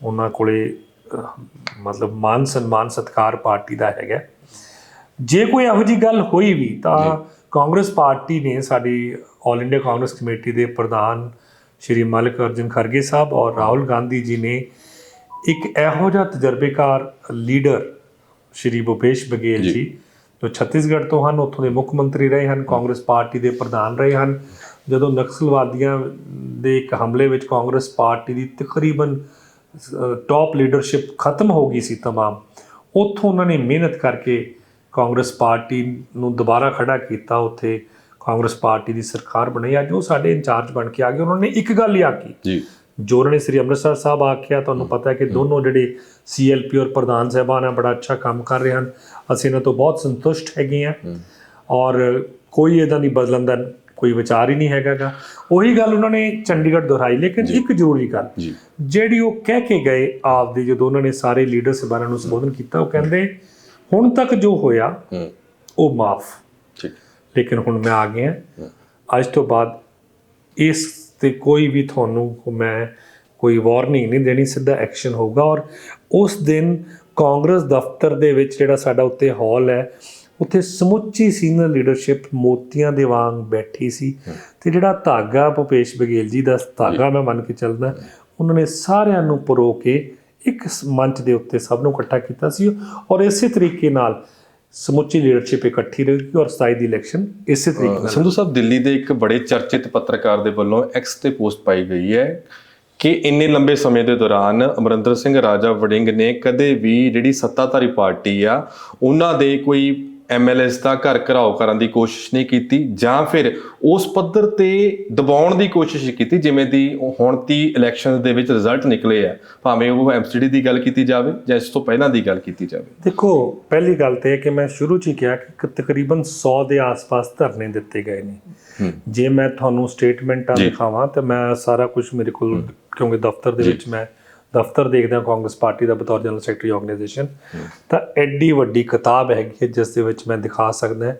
ਉਹਨਾਂ ਕੋਲੇ ਮਤਲਬ ਮਾਨ ਸਨਮਾਨ ਸਤਕਾਰ ਪਾਰਟੀ ਦਾ ਹੈਗਾ। ਜੇ ਕੋਈ ਇਹੋ ਜੀ ਗੱਲ ਹੋਈ ਵੀ ਤਾਂ ਕਾਂਗਰਸ ਪਾਰਟੀ ਨੇ ਸਾਡੀ 올 ਇੰਡੀਆ ਕਾਂਗਰਸ ਕਮੇਟੀ ਦੇ ਪ੍ਰਧਾਨ ਸ਼੍ਰੀ ਮਲਿਕ ਅਰਜਨ ਖਰਗੇ ਸਾਹਿਬ ਔਰ ਰਾਹੁਲ ਗਾਂਧੀ ਜੀ ਨੇ ਇੱਕ ਇਹੋ ਜਿਹਾ ਤਜਰਬੇਕਾਰ ਲੀਡਰ ਸ਼੍ਰੀ ਭੁਪੇਸ਼ ਬਘੇਲ ਜੀ ਜੋ ਛੱਤੀਸਗੜ੍ਹ ਤੋਂ ਹਨ ਉੱਥੋਂ ਦੇ ਮੁੱਖ ਮੰਤਰੀ ਰਹੇ ਹਨ ਕਾਂਗਰਸ ਪਾਰਟੀ ਦੇ ਪ੍ਰਧਾਨ ਰਹੇ ਹਨ। ਜਦੋਂ ਨਕਸਲਵਾਦੀਆਂ ਦੇ ਇੱਕ ਹਮਲੇ ਵਿੱਚ ਕਾਂਗਰਸ ਪਾਰਟੀ ਦੀ ਤਕਰੀਬਨ ਟਾਪ ਲੀਡਰਸ਼ਿਪ ਖਤਮ ਹੋ ਗਈ ਸੀ ਤਮਾਮ। ਉੱਥੋਂ ਉਹਨਾਂ ਨੇ ਮਿਹਨਤ ਕਰਕੇ ਕਾਂਗਰਸ ਪਾਰਟੀ ਨੂੰ ਦੁਬਾਰਾ ਖੜਾ ਕੀਤਾ। ਉੱਥੇ ਕਾਂਗਰਸ ਪਾਰਟੀ ਦੀ ਸਰਕਾਰ ਬਣਾਈ। ਅੱਜ ਉਹ ਸਾਡੇ ਇੰਚਾਰਜ ਬਣ ਕੇ ਆ ਗਏ। ਉਹਨਾਂ ਨੇ ਇੱਕ ਗੱਲ ਹੀ ਆਖੀ ਜੀ। ਜੋ ਉਹਨਾਂ ਨੇ ਸ੍ਰੀ ਅੰਮ੍ਰਿਤਸਰ ਸਾਹਿਬ ਆਖਿਆ ਤੁਹਾਨੂੰ ਪਤਾ ਹੈ ਕਿ ਦੋਨੋਂ ਜਿਹੜੇ ਸੀਐਲਪੀ ਔਰ ਪ੍ਰਧਾਨ ਸਾਹਿਬਾਨ ਆ ਬੜਾ ਅੱਛਾ ਕੰਮ ਕਰ ਰਹੇ ਹਨ। ਅਸੀਂ ਇਹਨਾਂ ਤੋਂ ਬਹੁਤ ਸੰਤੁਸ਼ਟ ਹੈਗੇ ਆ ਔਰ ਕੋਈ ਇਹਦਾ ਨਹੀਂ ਬਦਲਣ ਦਾ ਕੋਈ ਵਿਚਾਰ ਹੀ ਨਹੀਂ ਹੈਗਾਗਾ। ਉਹੀ ਗੱਲ ਉਹਨਾਂ ਨੇ ਚੰਡੀਗੜ੍ਹ ਦੁਹਰਾਈ ਲੇਕਿਨ ਇੱਕ ਜ਼ਰੂਰੀ ਗੱਲ ਜਿਹੜੀ ਉਹ ਕਹਿ ਕੇ ਗਏ ਆਪਦੇ ਜਦੋਂ ਉਹਨਾਂ ਨੇ ਸਾਰੇ ਲੀਡਰ ਸਭਾਨਾਂ ਨੂੰ ਸੰਬੋਧਨ ਕੀਤਾ ਉਹ ਕਹਿੰਦੇ ਹੁਣ ਤੱਕ ਜੋ ਹੋਇਆ ਉਹ ਮਾਫ। ਠੀਕ। ਲੇਕਿਨ ਹੁਣ ਮੈਂ ਆ ਗਿਆ। ਅੱਜ ਤੋਂ ਬਾਅਦ ਇਸ ਤੇ ਕੋਈ ਵੀ ਤੁਹਾਨੂੰ ਮੈਂ ਕੋਈ ਵਾਰਨਿੰਗ ਨਹੀਂ ਦੇਣੀ ਸਿੱਧਾ ਐਕਸ਼ਨ ਹੋਊਗਾ। ਔਰ ਉਸ ਦਿਨ ਕਾਂਗਰਸ ਦਫ਼ਤਰ ਦੇ ਵਿੱਚ ਜਿਹੜਾ ਸਾਡਾ ਉੱਤੇ ਹਾਲ ਹੈ ਉੱਥੇ ਸਮੁੱਚੀ ਸੀਨੀਅਰ ਲੀਡਰਸ਼ਿਪ ਮੋਤੀਆਂ ਦੇ ਵਾਂਗ ਬੈਠੀ ਸੀ ਤੇ ਜਿਹੜਾ ਧਾਗਾ ਭੁਪੇਸ਼ ਬਘੇਲ ਜੀ ਦਾ ਧਾਗਾ ਮੈਂ ਮੰਨ ਕੇ ਚੱਲਦਾ ਉਹਨਾਂ ਨੇ ਸਾਰਿਆਂ ਨੂੰ ਪਰੋ ਕੇ ਇੱਕ ਮੰਚ ਦੇ ਉੱਤੇ ਸਭ ਨੂੰ ਇਕੱਠਾ ਕੀਤਾ ਸੀ ਔਰ ਇਸੇ ਤਰੀਕੇ ਨਾਲ ਸਮੁੱਚੀ ਲੀਡਰਸ਼ਿਪ ਇਕੱਠੀ ਰਹੇਗੀ ਔਰ 27 ਦੀ ਇਲੈਕਸ਼ਨ ਇਸੇ ਤਰੀਕੇ ਨਾਲ। ਸੰਧੂ ਸਾਹਿਬ ਦਿੱਲੀ ਦੇ ਇੱਕ ਬੜੇ ਚਰਚਿਤ ਪੱਤਰਕਾਰ ਦੇ ਵੱਲੋਂ ਐਕਸ ਤੇ ਪੋਸਟ ਪਾਈ ਗਈ ਹੈ ਕਿ ਇੰਨੇ ਲੰਬੇ ਸਮੇਂ ਦੇ ਦੌਰਾਨ ਅਮਰਿੰਦਰ ਸਿੰਘ ਰਾਜਾ ਵੜਿੰਗ ਨੇ ਕਦੇ ਵੀ ਜਿਹੜੀ ਸੱਤਾਧਾਰੀ ਪਾਰਟੀ ਆ ਉਹਨਾਂ ਦੇ ਕੋਈ ਐਮਐਲਐਸ ਦਾ ਘਰ ਘਰਾਓ ਕਰਨ ਦੀ ਕੋਸ਼ਿਸ਼ ਨਹੀਂ ਕੀਤੀ ਜਾਂ ਫਿਰ ਉਸ ਪੱਧਰ ਤੇ ਦਬਾਉਣ ਦੀ ਕੋਸ਼ਿਸ਼ ਕੀਤੀ ਜਿਵੇਂ ਦੀ ਹੁਣ ਤੀ ਇਲੈਕਸ਼ਨ ਦੇ ਵਿੱਚ ਰਿਜ਼ਲਟ ਨਿਕਲੇ ਆ। ਭਾਵੇਂ ਉਹ ਐਮਸੀਡੀ ਦੀ ਗੱਲ ਕੀਤੀ ਜਾਵੇ ਜਾਂ ਇਸ ਤੋਂ ਪਹਿਲਾਂ ਦੀ ਗੱਲ ਕੀਤੀ ਜਾਵੇ। ਦੇਖੋ ਪਹਿਲੀ ਗੱਲ ਤੇ ਕਿ ਮੈਂ ਸ਼ੁਰੂ 'ਚ ਹੀ ਕਿਹਾ ਕਿ ਕ- ਤਕਰੀਬਨ 100 ਦੇ ਆਸ-ਪਾਸ ਧਰਨੇ ਦਿੱਤੇ ਗਏ ਨੇ। ਜੇ ਮੈਂ ਤੁਹਾਨੂੰ ਸਟੇਟਮੈਂਟਾਂ ਦਿਖਾਵਾਂ ਤਾਂ ਮੈਂ ਸਾਰਾ ਕੁਝ ਮੇਰੇ ਕੋਲ ਕਿਉਂਕਿ ਦਫ਼ਤਰ ਦੇ ਵਿੱਚ ਮੈਂ ਦਫ਼ਤਰ ਦੇਖਦਾ ਕਾਂਗਰਸ ਪਾਰਟੀ ਦਾ ਬਤੌਰ ਜਨਰਲ ਸੈਕਟਰੀ ਆਰਗੇਨਾਈਜੇਸ਼ਨ। ਤਾਂ ਐਡੀ ਵੱਡੀ ਕਿਤਾਬ ਹੈਗੀ ਹੈ ਜਿਸ ਦੇ ਵਿੱਚ ਮੈਂ ਦਿਖਾ ਸਕਦਾ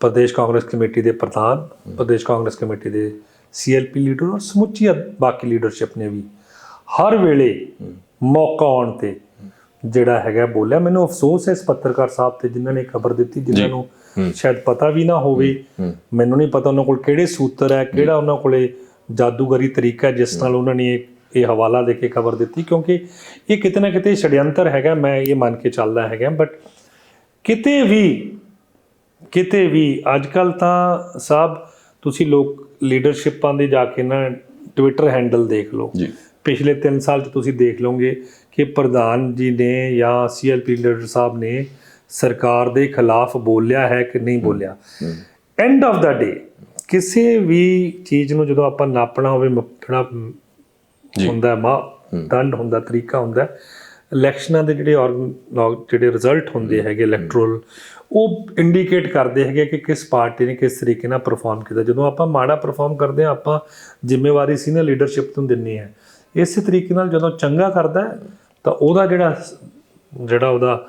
ਪ੍ਰਦੇਸ਼ ਕਾਂਗਰਸ ਕਮੇਟੀ ਦੇ ਪ੍ਰਧਾਨ ਪ੍ਰਦੇਸ਼ ਕਾਂਗਰਸ ਕਮੇਟੀ ਦੇ ਸੀਐਲਪੀ ਲੀਡਰ ਔਰ ਸਮੁੱਚੀ ਬਾਕੀ ਲੀਡਰਸ਼ਿਪ ਨੇ ਵੀ। ਹਰ ਵੇਲੇ ਮੌਕਾ ਆਉਣ ਤੇ ਜਿਹੜਾ ਹੈਗਾ ਬੋਲਿਆ। ਮੈਨੂੰ ਅਫਸੋਸ ਹੈ ਇਸ ਪੱਤਰਕਾਰ ਸਾਹਿਬ ਤੇ ਜਿਨ੍ਹਾਂ ਨੇ ਖਬਰ ਦਿੱਤੀ ਜਿਨ੍ਹਾਂ ਨੂੰ ਸ਼ਾਇਦ ਪਤਾ ਵੀ ਨਾ ਹੋਵੇ। ਮੈਨੂੰ ਨਹੀਂ ਪਤਾ ਉਹਨਾਂ ਕੋਲ ਕਿਹੜੇ ਸੂਤਰ ਹੈ ਕਿਹੜਾ ਉਹਨਾਂ ਕੋਲੇ ਜਾਦੂਗਰੀ ਤਰੀਕਾ ਹੈ ਜਿਸ ਨਾਲ ਉਹਨਾਂ ਨੇ ਇਹ- ਹਵਾਲਾ ਦੇ ਕੇ ਖਬਰ ਦਿੱਤੀ ਕਿਉਂਕਿ ਇਹ ਕਿਤੇ ਨਾ ਕਿਤੇ ਛੜਯੰਤਰ ਹੈਗਾ ਮੈਂ ਇਹ ਮੰਨ ਕੇ ਚੱਲਦਾ ਹੈਗਾ ਬਟ ਕਿਤੇ ਵੀ ਕਿਤੇ ਵੀ ਅੱਜ ਕੱਲ ਤਾਂ ਸਾਹਿਬ ਤੁਸੀਂ ਲੋਕ ਲੀਡਰਸ਼ਿਪਾਂ ਦੇ ਜਾ ਕੇ ਨਾ ਟਵਿੱਟਰ ਹੈਂਡਲ ਦੇਖ ਲਓ। ਜੀ। ਪਿਛਲੇ 3 ਸਾਲ ਚ ਤੁਸੀਂ ਦੇਖ ਲਓਗੇ ਕਿ ਪ੍ਰਧਾਨ ਜੀ ਨੇ ਜਾਂ ਸੀਐਲਪੀ ਲੀਡਰ ਸਾਹਿਬ ਨੇ ਸਰਕਾਰ ਦੇ ਖਿਲਾਫ ਬੋਲਿਆ ਹੈ ਕਿ ਨਹੀਂ ਬੋਲਿਆ। ਐਂਡ ਆਫ ਦਾ ਡੇ ਕਿਸੇ ਵੀ ਚੀਜ਼ ਨੂੰ ਜਦੋਂ ਆਪਾਂ ਨਾਪਣਾ ਹੋਵੇ ਮ, ਹੁੰਦਾ ਮਾ ਦੰਡ ਹੁੰਦਾ ਤਰੀਕਾ ਹੁੰਦਾ ਇਲੈਕਸ਼ਨਾਂ ਦੇ ਜਿਹੜੇ organ- ਜਿਹੜੇ ਰਿਜ਼ਲਟ ਹੁੰਦੇ ਹੈਗੇ ਇਲੈਕਟਰਲ ਉਹ ਇੰਡੀਕੇਟ ਕਰਦੇ ਹੈਗੇ ਕਿ ਕਿਸ ਪਾਰਟੀ ਨੇ ਕਿਸ ਤਰੀਕੇ ਨਾਲ ਪਰਫਾਰਮ ਕੀਤਾ। ਜਦੋਂ ਆਪਾਂ ਮਾੜਾ ਪਰਫਾਰਮ ਕਰਦੇ ਹਾਂ ਆਪਾਂ ਜ਼ਿੰਮੇਵਾਰੀ ਸੀਨੀਅਰ ਲੀਡਰਸ਼ਿਪ ਨੂੰ ਦਿੰਨੀ ਹੈ। ਇਸੇ ਤਰੀਕੇ ਨਾਲ ਜਦੋਂ ਚੰਗਾ ਕਰਦਾ ਤਾਂ ਉਹਦਾ ਜਿਹੜਾ ਜਿਹੜਾ ਉਹਦਾ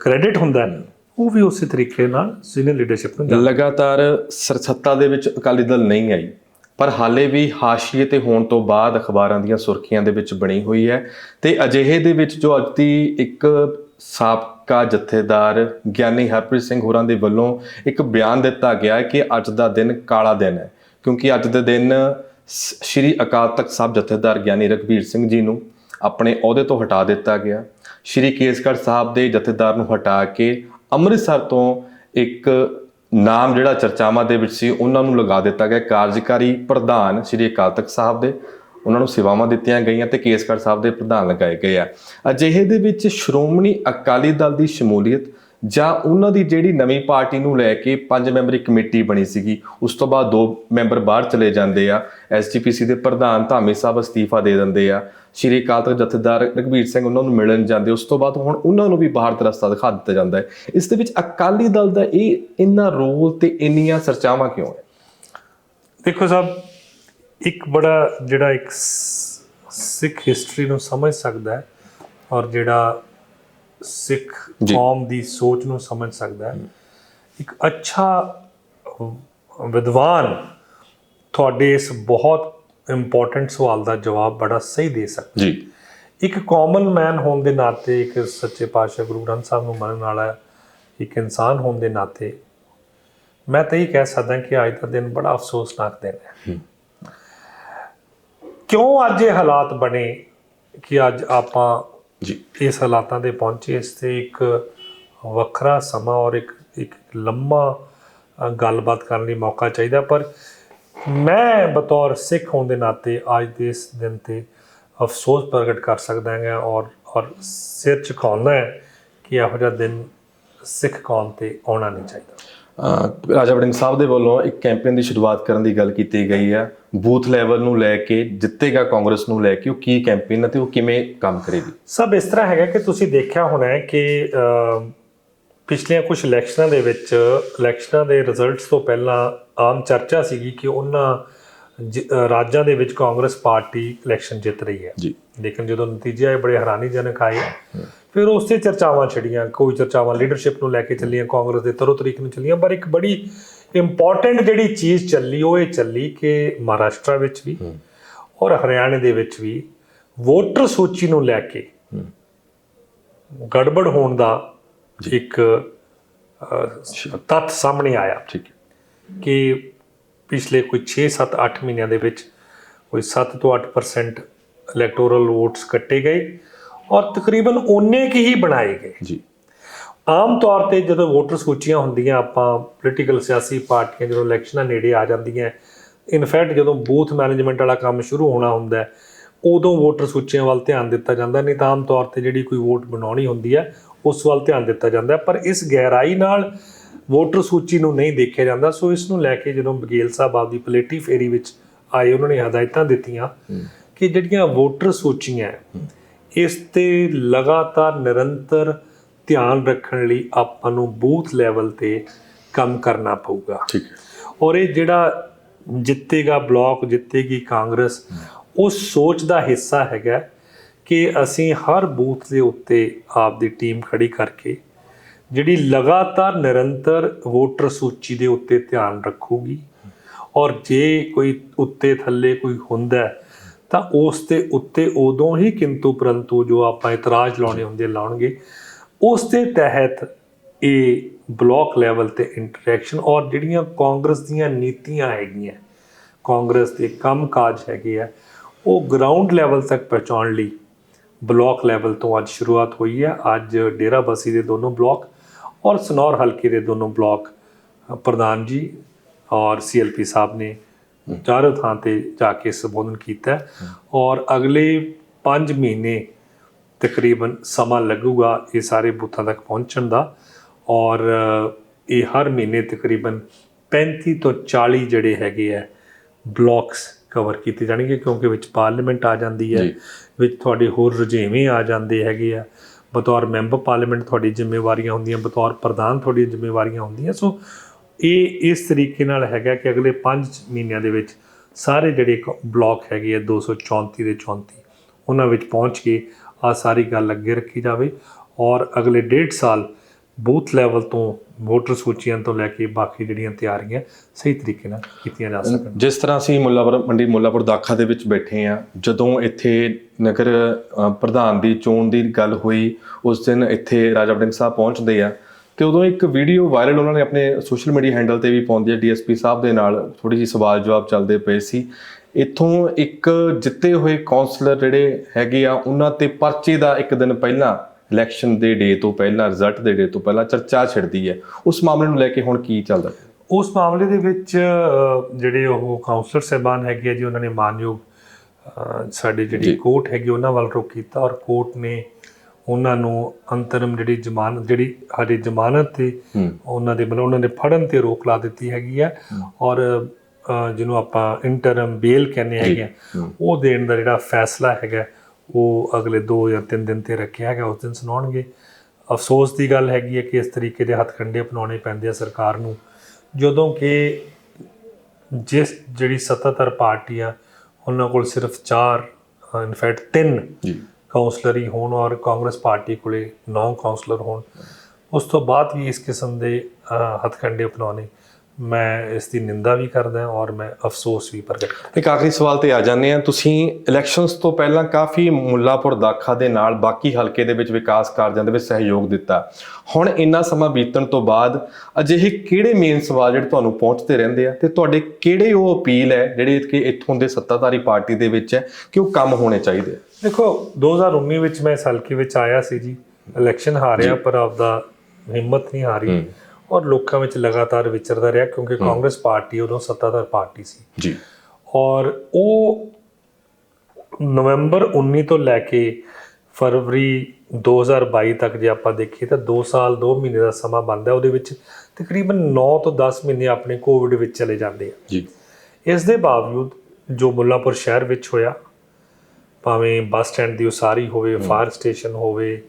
ਕ੍ਰੈਡਿਟ ਹੁੰਦਾ ਹੈ ਉਹ ਵੀ ਉਸੇ ਤਰੀਕੇ ਨਾਲ ਸੀਨੀਅਰ ਲੀਡਰਸ਼ਿਪ ਨੂੰ ਲਗਾਤਾਰ ਸਰ- ਸੱਤਾ ਦੇ ਵਿੱਚ ਅਕਾਲੀ ਦਲ ਨਹੀਂ ਆਈ। ਪਰ ਹਾਲੇ ਵੀ ਹਾਸ਼ੀਏ ਤੇ ਹੋਣ ਤੋਂ ਬਾਅਦ ਅਖਬਾਰਾਂ ਦੀਆਂ ਸੁਰਖੀਆਂ ਦੇ ਵਿੱਚ ਬਣੀ ਹੋਈ ਹੈ ਤੇ ਅਜਿਹੇ ਦੇ ਵਿੱਚ ਜੋ ਅੱਜ ਦੀ ਇੱਕ ਸਾਬਕਾ ਜਥੇਦਾਰ ਗਿਆਨੀ ਹਰਪ੍ਰੀਤ ਸਿੰਘ ਹੋਰਾਂ ਦੇ ਵੱਲੋਂ ਇੱਕ ਬਿਆਨ ਦਿੱਤਾ ਗਿਆ ਹੈ ਕਿ ਅੱਜ ਦਾ ਦਿਨ ਕਾਲਾ ਦਿਨ ਹੈ, ਕਿਉਂਕਿ ਅੱਜ ਦੇ ਦਿਨ ਸ- ਸ਼੍ਰੀ ਅਕਾਲ ਤਖਤ ਸਾਹਿਬ ਜਥੇਦਾਰ ਗਿਆਨੀ ਰਘਬੀਰ ਸਿੰਘ ਜੀ ਨੂੰ ਆਪਣੇ ਅਹੁਦੇ ਤੋਂ ਹਟਾ ਦਿੱਤਾ ਗਿਆ। ਸ਼੍ਰੀ ਕੇਸਗੜ੍ਹ ਸਾਹਿਬ ਦੇ ਜਥੇਦਾਰ ਨੂੰ ਹਟਾ ਕੇ ਅੰਮ੍ਰਿਤਸਰ ਤੋਂ ਇੱਕ ਨਾਮ ਜਿਹੜਾ ਚਰਚਾਵਾਂ ਦੇ ਵਿੱਚ ਸੀ, ਉਹਨਾਂ ਨੂੰ ਲਗਾ ਦਿੱਤਾ ਗਿਆ। ਕਾਰਜਕਾਰੀ ਪ੍ਰਧਾਨ ਸ਼੍ਰੀ ਅਕਾਲ ਤਖਤ ਸਾਹਿਬ ਦੇ, ਉਹਨਾਂ ਨੂੰ ਸੇਵਾਵਾਂ ਦਿੱਤੀਆਂ ਗਈਆਂ ਤੇ ਕੇਸਗੜ੍ਹ ਸਾਹਿਬ ਦੇ ਪ੍ਰਧਾਨ ਲਗਾਏ ਗਏ ਆ। ਅਜਿਹੇ ਦੇ ਵਿੱਚ ਸ਼੍ਰੋਮਣੀ ਅਕਾਲੀ ਦਲ ਦੀ ਸ਼ਮੂਲੀਅਤ ਜਾਂ ਉਹਨਾਂ ਦੀ ਜਿਹੜੀ ਨਵੀਂ ਪਾਰਟੀ ਨੂੰ ਲੈ ਕੇ ਪੰਜ ਮੈਂਬਰੀ ਕਮੇਟੀ ਬਣੀ ਸੀਗੀ, ਉਸ ਤੋਂ ਬਾਅਦ ਦੋ ਮੈਂਬਰ ਬਾਹਰ ਚਲੇ ਜਾਂਦੇ ਆ। ਐਸਜੀਪੀਸੀ ਦੇ ਪ੍ਰਧਾਨ ਧਾਮੀ ਸਾਹਿਬ ਅਸਤੀਫਾ ਦੇ ਦਿੰਦੇ ਆ। ਸ਼੍ਰੀ ਅਕਾਲ ਤਖਤ ਜਥੇਦਾਰ ਰਘਬੀਰ ਸਿੰਘ ਉਹਨਾਂ ਨੂੰ ਮਿਲਣ ਜਾਂਦੇ, ਉਸ ਤੋਂ ਬਾਅਦ ਹੁਣ ਉਹਨਾਂ ਨੂੰ ਵੀ ਬਾਹਰ ਦਾ ਰਸਤਾ ਦਿਖਾ ਦਿੱਤਾ ਜਾਂਦਾ ਹੈ। ਇਸ ਦੇ ਵਿੱਚ ਅਕਾਲੀ ਦਲ ਦਾ ਇਹ ਇੰਨਾ ਰੋਲ ਤੇ ਇੰਨੀਆਂ ਚਰਚਾਵਾਂ ਕਿਉਂ ਹੈ ਦੇਖੋ ਸਾਹਿਬ, ਇੱਕ ਬੜਾ ਜਿਹੜਾ ਇੱਕ ਸਿੱਖ ਹਿਸਟਰੀ ਨੂੰ ਸਮਝ ਸਕਦਾ ਹੈ ਔਰ ਜਿਹੜਾ ਸਿੱਖ। ਕੌਮ ਦੀ ਸੋਚ ਨੂੰ ਸਮਝ ਸਕਦਾ ਹੈ। ਇੱਕ ਅੱਛਾ ਵਿਦਵਾਨ ਤੁਹਾਡੇ ਇਸ ਬਹੁਤ ਇੰਪੋਰਟੈਂਟ ਸਵਾਲ ਦਾ ਜਵਾਬ ਬੜਾ ਸਹੀ ਦੇ ਸਕਦਾ ਜੀ। ਇੱਕ ਕਾਮਨ ਮੈਨ ਹੋਣ ਦੇ ਨਾਤੇ ਇੱਕ ਸੱਚੇ ਪਾਤਸ਼ਾਹ ਗੁਰੂ ਗ੍ਰੰਥ ਸਾਹਿਬ ਨੂੰ ਮੰਨਣ ਵਾਲਾ ਇੱਕ ਇਨਸਾਨ ਹੋਣ ਦੇ ਨਾਤੇ ਮੈਂ ਤਾਂ ਇਹ ਕਹਿ ਸਕਦਾ ਕਿ ਅੱਜ ਦਾ ਦਿਨ ਬੜਾ ਅਫਸੋਸਨਾਕ ਦਿਨ ਹੈ। ਕਿਉਂ ਅੱਜ ਇਹ ਹਾਲਾਤ ਬਣੇ ਕਿ ਅੱਜ ਆਪਾਂ ਜੀ। ਇਸ ਹਾਲਾਤਾਂ ਦੇ ਪਹੁੰਚੇ ਇਸ ਤੇ ਇੱਕ ਵੱਖਰਾ ਸਮਾਂ ਔਰ ਇੱਕ ਇੱਕ ਲੰਮਾ ਗੱਲਬਾਤ ਕਰਨ ਲਈ ਮੌਕਾ ਚਾਹੀਦਾ। ਪਰ ਮੈਂ ਬਤੌਰ ਸਿੱਖ ਹੋਣ ਦੇ ਨਾਤੇ ਅੱਜ ਦੇ ਇਸ ਦਿਨ ਤੇ ਅਫਸੋਸ ਪ੍ਰਗਟ ਕਰ ਸਕਦਾ ਹਾਂ ਔਰ ਔਰ ਸਿਰ ਝੁਕਾਉਣਾ ਹੈ ਕਿ ਇਹੋ ਜਿਹਾ ਦਿਨ ਸਿੱਖ ਕੌਮ ਤੇ ਆਉਣਾ ਨਹੀਂ ਚਾਹੀਦਾ। ਰਾਜਾ ਵੜਿੰਗ ਸਾਹਿਬ ਦੇ ਵੱਲੋਂ ਇੱਕ ਕੈਂਪੇਨ ਦੀ ਸ਼ੁਰੂਆਤ ਕਰਨ ਦੀ ਗੱਲ ਕੀਤੀ ਗਈ ਹੈ। ਬੂਥ ਲੈਵਲ ਨੂੰ ਲੈ ਕੇ ਜਿੱਤੇਗਾ ਕਾਂਗਰਸ ਨੂੰ ਲੈ ਕੇ ਉਹ ਕੀ ਕੈਂਪੇਨ ਹੈ ਤੇ ਉਹ ਕਿਵੇਂ ਕੰਮ ਕਰੇਗੀ? ਸਭ ਇਸ ਤਰ੍ਹਾਂ ਹੈਗਾ ਕਿ ਤੁਸੀਂ ਦੇਖਿਆ ਹੋਣਾ ਹੈ ਕਿ ਪਿਛਲੀਆਂ ਕੁਝ ਇਲੈਕਸ਼ਨਾਂ ਦੇ ਵਿੱਚ ਇਲੈਕਸ਼ਨਾਂ ਦੇ ਰਿਜ਼ਲਟਸ ਤੋਂ ਪਹਿਲਾਂ ਆਮ ਚਰਚਾ ਸੀਗੀ ਕਿ ਉਹਨਾਂ ਰਾਜਾਂ ਦੇ ਵਿੱਚ ਕਾਂਗਰਸ ਪਾਰਟੀ ਇਲੈਕਸ਼ਨ ਜਿੱਤ ਰਹੀ ਹੈ। ਜੀ। ਲੇਕਿਨ ਜਦੋਂ ਨਤੀਜੇ ਆਏ ਬੜੇ ਹੈਰਾਨੀਜਨਕ ਆਏ। ਫਿਰ ਉਸ ਚਰਚਾਵਾਂ ਛਿੜੀਆਂ ਕੋਈ ਚਰਚਾਵਾਂ ਲੀਡਰਸ਼ਿਪ ਨੂੰ ਲੈ ਕੇ ਚੱਲੀਆਂ ਕਾਂਗਰਸ ਦੇ ਤਰੋ ਤਰੀਕ ਨੂੰ ਚੱਲੀਆਂ ਪਰ ਇੱਕ ਬੜੀ ਇੰਪੋਰਟੈਂਟ ਜਿਹੜੀ ਚੀਜ਼ ਚੱਲੀ ਉਹ ਇਹ ਚੱਲੀ ਕਿ ਮਹਾਰਾਸ਼ਟਰ ਵਿੱਚ ਵੀ ਔਰ ਹਰਿਆਣੇ ਦੇ ਵਿੱਚ ਵੀ ਵੋਟਰ ਸੂਚੀ ਨੂੰ ਲੈ ਕੇ ਗੜਬੜ ਹੋਣ ਦਾ ਇੱਕ ਤੱਥ ਸਾਹਮਣੇ ਆਇਆ। ਠੀਕ ਹੈ। ਕਿ ਪਿਛਲੇ ਕੋਈ 6 7 8 ਮਹੀਨਿਆਂ ਦੇ ਵਿੱਚ ਕੋਈ 7 ਤੋਂ 8% ਇਲੈਕਟੋਰਲ ਵੋਟਸ ਕੱਟੇ ਗਏ ਔਰ ਤਕਰੀਬਨ ਓਨੇ ਕੀ ਹੀ ਬਣਾਏ ਗਏ। ਜੀ। ਆਮ ਤੌਰ ਤੇ ਜਦੋਂ ਵੋਟਰ ਸੂਚੀਆਂ ਹੁੰਦੀਆਂ ਆਪਾਂ ਪੋਲੀਟੀਕਲ ਸਿਆਸੀ ਪਾਰਟੀਆਂ ਜਦੋਂ ਇਲੈਕਸ਼ਨਾਂ ਨੇੜੇ ਆ ਜਾਂਦੀਆਂ ਇਨਫੈਕਟ ਜਦੋਂ ਬੂਥ ਮੈਨੇਜਮੈਂਟ ਵਾਲਾ ਕੰਮ ਸ਼ੁਰੂ ਹੋਣਾ ਹੁੰਦਾ ਹੈ, ਉਦੋਂ ਵੋਟਰ ਸੂਚੀਆਂ ਵੱਲ ਧਿਆਨ ਦਿੱਤਾ ਜਾਂਦਾ ਨਹੀਂ ਤਾਂ ਆਮ ਤੌਰ ਤੇ ਜਿਹੜੀ ਕੋਈ ਵੋਟ ਬਣਾਉਣੀ ਹੁੰਦੀ ਹੈ ਉਸ ਵੱਲ ਧਿਆਨ ਦਿੱਤਾ ਜਾਂਦਾ। ਪਰ ਇਸ ਗਹਿਰਾਈ ਨਾਲ ਵੋਟਰ ਸੂਚੀ ਨੂੰ ਨਹੀਂ ਦੇਖਿਆ ਜਾਂਦਾ ਸੋ ਇਸ ਨੂੰ ਲੈ ਕੇ ਜਦੋਂ ਬਗੇਲ ਸਾਹਿਬ ਆਪਦੀ ਪਲੇਟੀ ਫੇਰੀ ਵਿੱਚ ਆਏ ਉਹਨਾਂ ਨੇ ਹਦਾਇਤਾਂ ਦਿੱਤੀਆਂ। ਕਿ ਜਿਹੜੀਆਂ ਵੋਟਰ ਸੂਚੀਆਂ ਇਸ ਤੇ ਲਗਾਤਾਰ ਨਿਰੰਤਰ ਧਿਆਨ ਰੱਖਣ ਲਈ ਆਪਾਂ ਨੂੰ ਬੂਥ ਲੈਵਲ ਤੇ ਕੰਮ ਕਰਨਾ ਪਊਗਾ। ਠੀਕ ਹੈ। ਔਰ ਇਹ ਜਿਹੜਾ ਜਿੱਤੇਗਾ ਬਲਾਕ ਜਿੱਤੇਗੀ ਕਾਂਗਰਸ ਉਸ ਸੋਚ ਦਾ ਹਿੱਸਾ ਹੈਗਾ ਕਿ ਅਸੀਂ ਹਰ ਬੂਥ ਦੇ ਉੱਤੇ ਆਪਦੀ ਟੀਮ ਖੜੀ ਕਰਕੇ ਜਿਹੜੀ ਲਗਾਤਾਰ ਨਿਰੰਤਰ ਵੋਟਰ ਸੂਚੀ ਦੇ ਉੱਤੇ ਧਿਆਨ ਰੱਖੂਗੀ। ਔਰ ਜੇ ਕੋਈ ਉੱਤੇ ਥੱਲੇ ਕੋਈ ਹੁੰਦਾ ਹੈ, ਤਾਂ ਉਸ ਦੇ ਉੱਤੇ ਉਦੋਂ ਹੀ ਕਿੰਤੂ ਪਰੰਤੂ ਜੋ ਆਪਾਂ ਇਤਰਾਜ਼ ਲਾਉਣੇ ਹੁੰਦੇ ਲਾਉਣਗੇ, ਉਸ ਦੇ ਤਹਿਤ ਇਹ ਬਲਾਕ ਲੈਵਲ ਤੇ ਇੰਟਰੈਕਸ਼ਨ ਔਰ ਜਿਹੜੀਆਂ ਕਾਂਗਰਸ ਦੀਆਂ ਨੀਤੀਆਂ ਹੈਗੀਆਂ, ਕਾਂਗਰਸ ਦੇ ਕੰਮਕਾਜ ਹੈਗੇ ਆ, ਉਹ ਗਰਾਊਂਡ ਲੈਵਲ ਤੱਕ ਪਹੁੰਚਾਉਣ ਲਈ ਬਲਾਕ ਲੈਵਲ ਤੋਂ ਅੱਜ ਸ਼ੁਰੂਆਤ ਹੋਈ ਹੈ ਅੱਜ ਡੇਰਾਬੱਸੀ ਦੇ ਦੋਨੋਂ ਬਲਾਕ ਔਰ ਸਨੌਰ ਹਲਕੇ ਦੇ ਦੋਨੋਂ ਬਲਾਕ ਪ੍ਰਧਾਨ ਜੀ ਔਰ ਸੀਐਲਪੀ ਸਾਹਿਬ ਨੇ ਚਾਰੋਂ ਥਾਂ ਤੇ ਜਾ ਕੇ ਸੰਬੋਧਨ ਕੀਤਾ ਔਰ ਅਗਲੇ 5 ਮਹੀਨੇ ਤਕਰੀਬਨ ਸਮਾਂ ਲੱਗੂਗਾ ਇਹ ਸਾਰੇ ਬੂਥਾਂ ਤੱਕ ਪਹੁੰਚਣ ਦਾ ਔਰ ਇਹ ਹਰ ਮਹੀਨੇ ਤਕਰੀਬਨ 35 ਤੋਂ 40 ਜਿਹੜੇ ਹੈਗੇ ਆ ਬਲਾਕਸ ਕਵਰ ਕੀਤੇ ਜਾਣਗੇ ਕਿਉਂਕਿ ਵਿੱਚ ਪਾਰਲੀਮੈਂਟ ਆ ਜਾਂਦੀ ਹੈ। ਵਿੱਚ ਤੁਹਾਡੇ ਹੋਰ ਰੁਝੇਵੇਂ ਆ ਜਾਂਦੇ ਹੈਗੇ ਆ ਬਤੌਰ ਮੈਂਬਰ ਪਾਰਲੀਮੈਂਟ ਤੁਹਾਡੀ ਜ਼ਿੰਮੇਵਾਰੀਆਂ ਹੁੰਦੀਆਂ ਬਤੌਰ ਪ੍ਰਧਾਨ ਤੁਹਾਡੀਆਂ ਜ਼ਿੰਮੇਵਾਰੀਆਂ ਹੁੰਦੀਆਂ ਸੋ ਇਹ ਇਸ ਤਰੀਕੇ ਨਾਲ ਹੈਗਾ ਕਿ ਅਗਲੇ 5 ਮਹੀਨਿਆਂ ਦੇ ਵਿੱਚ ਸਾਰੇ ਜਿਹੜੇ ਬਲਾਕ ਹੈਗੇ ਆ 234 ਦੇ 34 ਉਹਨਾਂ ਵਿੱਚ ਪਹੁੰਚ ਕੇ ਆ ਸਾਰੀ ਗੱਲ ਅੱਗੇ ਰੱਖੀ ਜਾਵੇ ਔਰ ਅਗਲੇ ਡੇਢ ਸਾਲ ਬੂਥ ਲੈਵਲ ਤੋਂ ਵੋਟਰ ਸੂਚੀਆਂ ਤੋਂ ਲੈ ਕੇ ਬਾਕੀ ਜਿਹੜੀਆਂ ਤਿਆਰੀਆਂ ਸਹੀ ਤਰੀਕੇ ਨਾਲ ਕੀਤੀਆਂ ਜਾ ਸਕਣ। ਜਿਸ ਤਰ੍ਹਾਂ ਅਸੀਂ ਮੁੱਲਾਪੁਰ ਮੰਡੀ ਮੁੱਲਾਪੁਰ ਦਾਖਾ ਦੇ ਵਿੱਚ ਬੈਠੇ ਆ ਜਦੋਂ ਇੱਥੇ ਨਗਰ ਪ੍ਰਧਾਨ ਦੀ ਚੋਣ ਦੀ ਗੱਲ ਹੋਈ, ਉਸ ਦਿਨ ਇੱਥੇ ਰਾਜਾ ਵੜਿੰਗ ਸਾਹਿਬ ਪਹੁੰਚਦੇ ਆ ਤੇ ਉਦੋਂ ਇੱਕ ਵੀਡੀਓ ਵਾਇਰਲ ਉਹਨਾਂ ਨੇ ਆਪਣੇ ਸੋਸ਼ਲ ਮੀਡੀਆ ਹੈਂਡਲ ਤੇ ਵੀ ਪਾਉਂਦੀ ਹੈ ਡੀਐਸਪੀ ਸਾਹਿਬ ਦੇ ਨਾਲ। ਥੋੜੀ ਜਿਹੀ ਸਵਾਲ ਜਵਾਬ ਚੱਲਦੇ ਪਏ ਸੀ। ਇੱਥੋਂ ਇੱਕ ਜਿੱਤੇ ਹੋਏ ਕਾਉਂਸਲਰ ਜਿਹੜੇ ਹੈਗੇ ਆ ਉਹਨਾਂ ਤੇ ਪਰਚੇ ਦਾ ਇੱਕ ਦਿਨ ਪਹਿਲਾਂ ਇਲੈਕਸ਼ਨ ਦੇ ਡੇ ਤੋਂ ਪਹਿਲਾਂ ਰਿਜ਼ਲਟ ਦੇ ਡੇ ਤੋਂ ਪਹਿਲਾਂ ਚਰਚਾ ਛਿੜਦੀ ਹੈ। ਉਸ ਮਾਮਲੇ ਨੂੰ ਲੈ ਕੇ ਹੁਣ ਕੀ ਚੱਲਦਾ? ਉਸ ਮਾਮਲੇ ਦੇ ਵਿੱਚ ਜਿਹੜੇ ਉਹ ਕਾਉਂਸਲਰ ਸਾਹਿਬਾਨ ਹੈਗੇ ਆ ਜੀ ਉਹਨਾਂ ਨੇ ਮਾਨਯੋਗ ਸਾਡੇ ਜਿਹੜੀ ਕੋਰਟ ਹੈਗੀ ਉਹਨਾਂ ਵੱਲ ਰੁਖ ਕੀਤਾ ਔਰ ਕੋਰਟ ਨੇ ਉਹਨਾਂ ਨੂੰ ਅੰਤਰਮ ਜਿਹੜੀ ਜ਼ਮਾਨਤ ਜਿਹੜੀ ਹਰੇ ਜ਼ਮਾਨਤ ਤੇ ਉਹਨਾਂ ਦੇ ਮਤਲਬ ਉਹਨਾਂ ਨੇ ਫੜਨ ਤੇ ਰੋਕ ਲਾ ਦਿੱਤੀ ਹੈਗੀ ਆ। ਔਰ ਜਿਹਨੂੰ ਆਪਾਂ ਇੰਟਰਮ ਬੇਲ ਕਹਿੰਦੇ ਹੈਗੇ ਉਹ ਦੇਣ ਦਾ ਜਿਹੜਾ ਫੈਸਲਾ ਹੈਗਾ ਉਹ ਅਗਲੇ 2 ਜਾਂ 3 ਦਿਨ ਤੇ ਰੱਖਿਆ ਹੈਗਾ ਉਸ ਦਿਨ ਸੁਣਾਉਣਗੇ। ਅਫਸੋਸ ਦੀ ਗੱਲ ਹੈਗੀ ਹੈ ਕਿ ਇਸ ਤਰੀਕੇ ਦੇ ਹੱਥਕੰਡੇ ਅਪਣਾਉਣੇ ਪੈਂਦੇ ਆ ਸਰਕਾਰ ਨੂੰ। ਜਦੋਂ ਕਿ ਜਿਸ ਜਿਹੜੀ ਸੱਤਾਧਰ ਪਾਰਟੀ ਆ ਉਹਨਾਂ ਕੋਲ ਸਿਰਫ 4 ਇਨਫੈਕਟ 3 ਜੀ। ਕਾਉਂਸਲਰ ਹੀ ਹੋਣ ਔਰ ਕਾਂਗਰਸ ਪਾਰਟੀ ਕੋਲੇ ਨੌ ਕਾਉਂਸਲਰ ਹੋਣ ਉਸ ਤੋਂ ਬਾਅਦ ਵੀ ਇਸ ਕਿਸਮ ਦੇ ਅ, ਹੱਥਕੰਡੇ ਅਪਣਾਉਣੇ। ਮੈਂ ਇਸ ਦੀ ਨਿੰਦਾ ਵੀ ਕਰਦਾ ਹਾਂ ਔਰ ਮੈਂ ਅਫਸੋਸ ਵੀ ਪ੍ਰਗਟ ਕਰਦਾ। ਇੱਕ ਆਖਰੀ ਸਵਾਲ ਤੇ ਆ ਜਾਂਦੇ ਆ ਤੁਸੀਂ ਇਲੈਕਸ਼ਨਸ ਤੋਂ ਪਹਿਲਾਂ ਕਾਫੀ ਮੁੱਲਾਪੁਰ ਦਾਖਾ ਦੇ ਨਾਲ ਬਾਕੀ ਹਲਕੇ ਦੇ ਵਿੱਚ ਵਿਕਾਸ ਕਾਰਜਾਂ ਦੇ ਵਿੱਚ ਸਹਿਯੋਗ ਦਿੱਤਾ। ਹੁਣ ਇੰਨਾ ਸਮਾਂ ਬੀਤਣ ਤੋਂ ਬਾਅਦ ਅਜਿਹੇ ਕਿਹੜੇ ਮੇਨ ਸਵਾਲ ਜਿਹੜੇ ਤੁਹਾਨੂੰ ਪਹੁੰਚਦੇ ਰਹਿੰਦੇ ਆ ਤੇ ਤੁਹਾਡੇ ਕਿਹੜੇ ਉਹ ਅਪੀਲ ਹੈ ਜਿਹੜੇ ਕਿ ਇੱਥੋਂ ਦੇ ਸੱਤਾਧਾਰੀ ਪਾਰਟੀ ਦੇ ਵਿੱਚ ਹੈ ਕਿ ਉਹ ਕੰਮ ਹੋਣੇ ਚਾਹੀਦੇ ਆ? ਦੇਖੋ 2019 ਵਿੱਚ ਮੈਂ ਇਸ ਹਲਕੇ ਵਿੱਚ ਆਇਆ ਸੀ ਜੀ। ਇਲੈਕਸ਼ਨ ਹਾਰਿਆ ਪਰ ਆਪਦਾ ਹਿੰਮਤ ਨਹੀਂ ਹਾਰੀ। ਔਰ ਲੋਕਾਂ ਵਿੱਚ ਲਗਾਤਾਰ ਵਿਚਰਦਾ ਰਿਹਾ ਕਿਉਂਕਿ ਕਾਂਗਰਸ ਪਾਰਟੀ ਉਦੋਂ ਸੱਤਾਧਾਰ ਪਾਰਟੀ ਸੀ। ਜੀ। ਔਰ ਉਹ ਨਵੰਬਰ 19 ਤੋਂ ਲੈ ਕੇ ਫਰਵਰੀ 2022 ਤੱਕ ਜੇ ਆਪਾਂ ਦੇਖੀਏ ਤਾਂ 2 ਸਾਲ 2 ਮਹੀਨੇ ਦਾ ਸਮਾਂ ਬਣਦਾ ਉਹਦੇ ਵਿੱਚ ਤਕਰੀਬਨ 9 ਤੋਂ 10 ਮਹੀਨੇ ਆਪਣੇ ਕੋਵਿਡ ਵਿੱਚ ਚਲੇ ਜਾਂਦੇ ਆ। ਜੀ। ਇਸ ਦੇ ਬਾਵਜੂਦ ਜੋ ਮੁੱਲਾਪੁਰ ਸ਼ਹਿਰ ਵਿੱਚ ਹੋਇਆ ਭਾਵੇਂ ਬੱਸ ਸਟੈਂਡ ਦੀ ਉਸਾਰੀ ਹੋਵੇ ਫਾਇਰ ਸਟੇਸ਼ਨ ਹੋਵੇ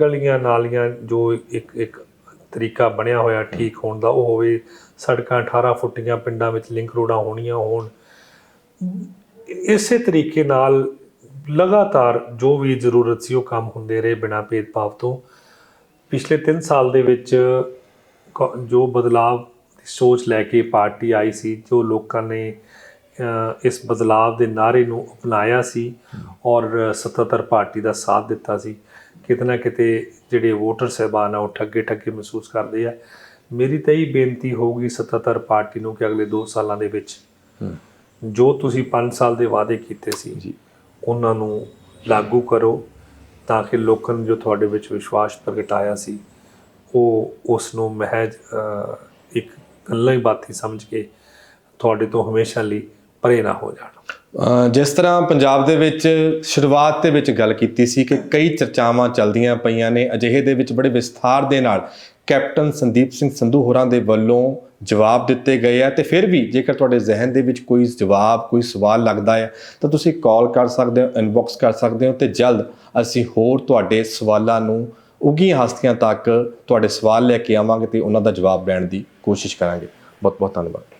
ਗਲੀਆਂ ਨਾਲੀਆਂ ਜੋ ਇੱਕ ਇੱਕ ਤਰੀਕਾ ਬਣਿਆ ਹੋਇਆ ਠੀਕ ਹੋਣ ਦਾ, ਉਹ ਹੋਵੇ ਸੜਕਾਂ 18 ਫੁੱਟੀਆਂ ਪਿੰਡਾਂ ਵਿੱਚ ਲਿੰਕ ਰੋਡਾਂ ਹੋਣੀਆਂ ਹੋਣ। ਇਸੇ ਤਰੀਕੇ ਨਾਲ ਲਗਾਤਾਰ ਜੋ ਵੀ ਜ਼ਰੂਰਤ ਸੀ, ਉਹ ਕੰਮ ਹੁੰਦੇ ਰਹੇ ਬਿਨਾਂ ਭੇਦਭਾਵ ਤੋਂ। ਪਿਛਲੇ 3 ਸਾਲ ਦੇ ਵਿੱਚ ਕ- ਜੋ ਬਦਲਾਵ ਦੀ ਸੋਚ ਲੈ ਕੇ ਪਾਰਟੀ ਆਈ ਸੀ, ਜੋ ਲੋਕਾਂ ਨੇ ਇਸ ਬਦਲਾਵ ਦੇ ਨਾਰੇ ਨੂੰ ਅਪਣਾਇਆ ਸੀ ਔਰ ਸੱਤਾਧਰ ਪਾਰਟੀ ਦਾ ਸਾਥ ਦਿੱਤਾ ਸੀ ਕਿਤੇ ਨਾ ਕਿਤੇ ਜਿਹੜੇ ਵੋਟਰ ਸਹਿਬਾਨ ਆ ਉਹ ਠੱਗੇ ਠੱਗੇ ਮਹਿਸੂਸ ਕਰਦੇ ਆ ਮੇਰੀ ਤਾਂ ਇਹ ਬੇਨਤੀ ਹੋਊਗੀ ਸੱਤਾਧਰ ਪਾਰਟੀ ਨੂੰ ਕਿ ਅਗਲੇ 2 ਸਾਲਾਂ ਦੇ ਵਿੱਚ ਜੋ ਤੁਸੀਂ 5 ਸਾਲ ਦੇ ਵਾਅਦੇ ਕੀਤੇ ਸੀ ਜੀ। ਉਹਨਾਂ ਨੂੰ ਲਾਗੂ ਕਰੋ ਤਾਂ ਕਿ ਲੋਕਾਂ ਨੇ ਜੋ ਤੁਹਾਡੇ ਵਿੱਚ ਵਿਸ਼ਵਾਸ ਪ੍ਰਗਟਾਇਆ ਸੀ ਉਹ ਉਸ ਨੂੰ ਮਹਿਜ ਇੱਕ ਗੱਲਾਂ ਹੀ ਬਾਤੀ ਸਮਝ ਕੇ ਤੁਹਾਡੇ ਤੋਂ ਹਮੇਸ਼ਾ ਲਈ ਪਰੇ ਨਾ ਹੋ ਜਾਣ। ਜਿਸ ਤਰ੍ਹਾਂ ਪੰਜਾਬ ਦੇ ਵਿੱਚ ਸ਼ੁਰੂਆਤ ਦੇ ਵਿੱਚ ਗੱਲ ਕੀਤੀ ਸੀ ਕਿ ਕਈ ਚਰਚਾਵਾਂ ਚੱਲਦੀਆਂ ਪਈਆਂ ਨੇ, ਅਜਿਹੇ ਦੇ ਵਿੱਚ ਬੜੇ ਵਿਸਥਾਰ ਦੇ ਨਾਲ ਕੈਪਟਨ ਸੰਦੀਪ ਸਿੰਘ ਸੰਧੂ ਹੋਰਾਂ ਦੇ ਵੱਲੋਂ ਜਵਾਬ ਦਿੱਤੇ ਗਏ ਆ ਤੇ ਫਿਰ ਵੀ ਜੇਕਰ ਤੁਹਾਡੇ ਜ਼ਿਹਨ ਦੇ ਵਿੱਚ ਕੋਈ ਜਵਾਬ, ਕੋਈ ਸਵਾਲ ਲੱਗਦਾ ਹੈ ਤਾਂ ਤੁਸੀਂ ਕਾਲ ਕਰ ਸਕਦੇ ਹੋ, ਇਨਬਾਕਸ ਕਰ ਸਕਦੇ ਹੋ ਤੇ ਜਲਦ ਅਸੀਂ ਹੋਰ ਤੁਹਾਡੇ ਸਵਾਲਾਂ ਨੂੰ ਉੱਗੀਆਂ ਹਸਤੀਆਂ ਤੱਕ ਤੁਹਾਡੇ ਸਵਾਲ ਲੈ ਕੇ ਆਵਾਂਗੇ ਤੇ ਉਹਨਾਂ ਦਾ ਜਵਾਬ ਦੇਣ ਦੀ ਕੋਸ਼ਿਸ਼ ਕਰਾਂਗੇ। ਬਹੁਤ ਬਹੁਤ ਧੰਨਵਾਦ।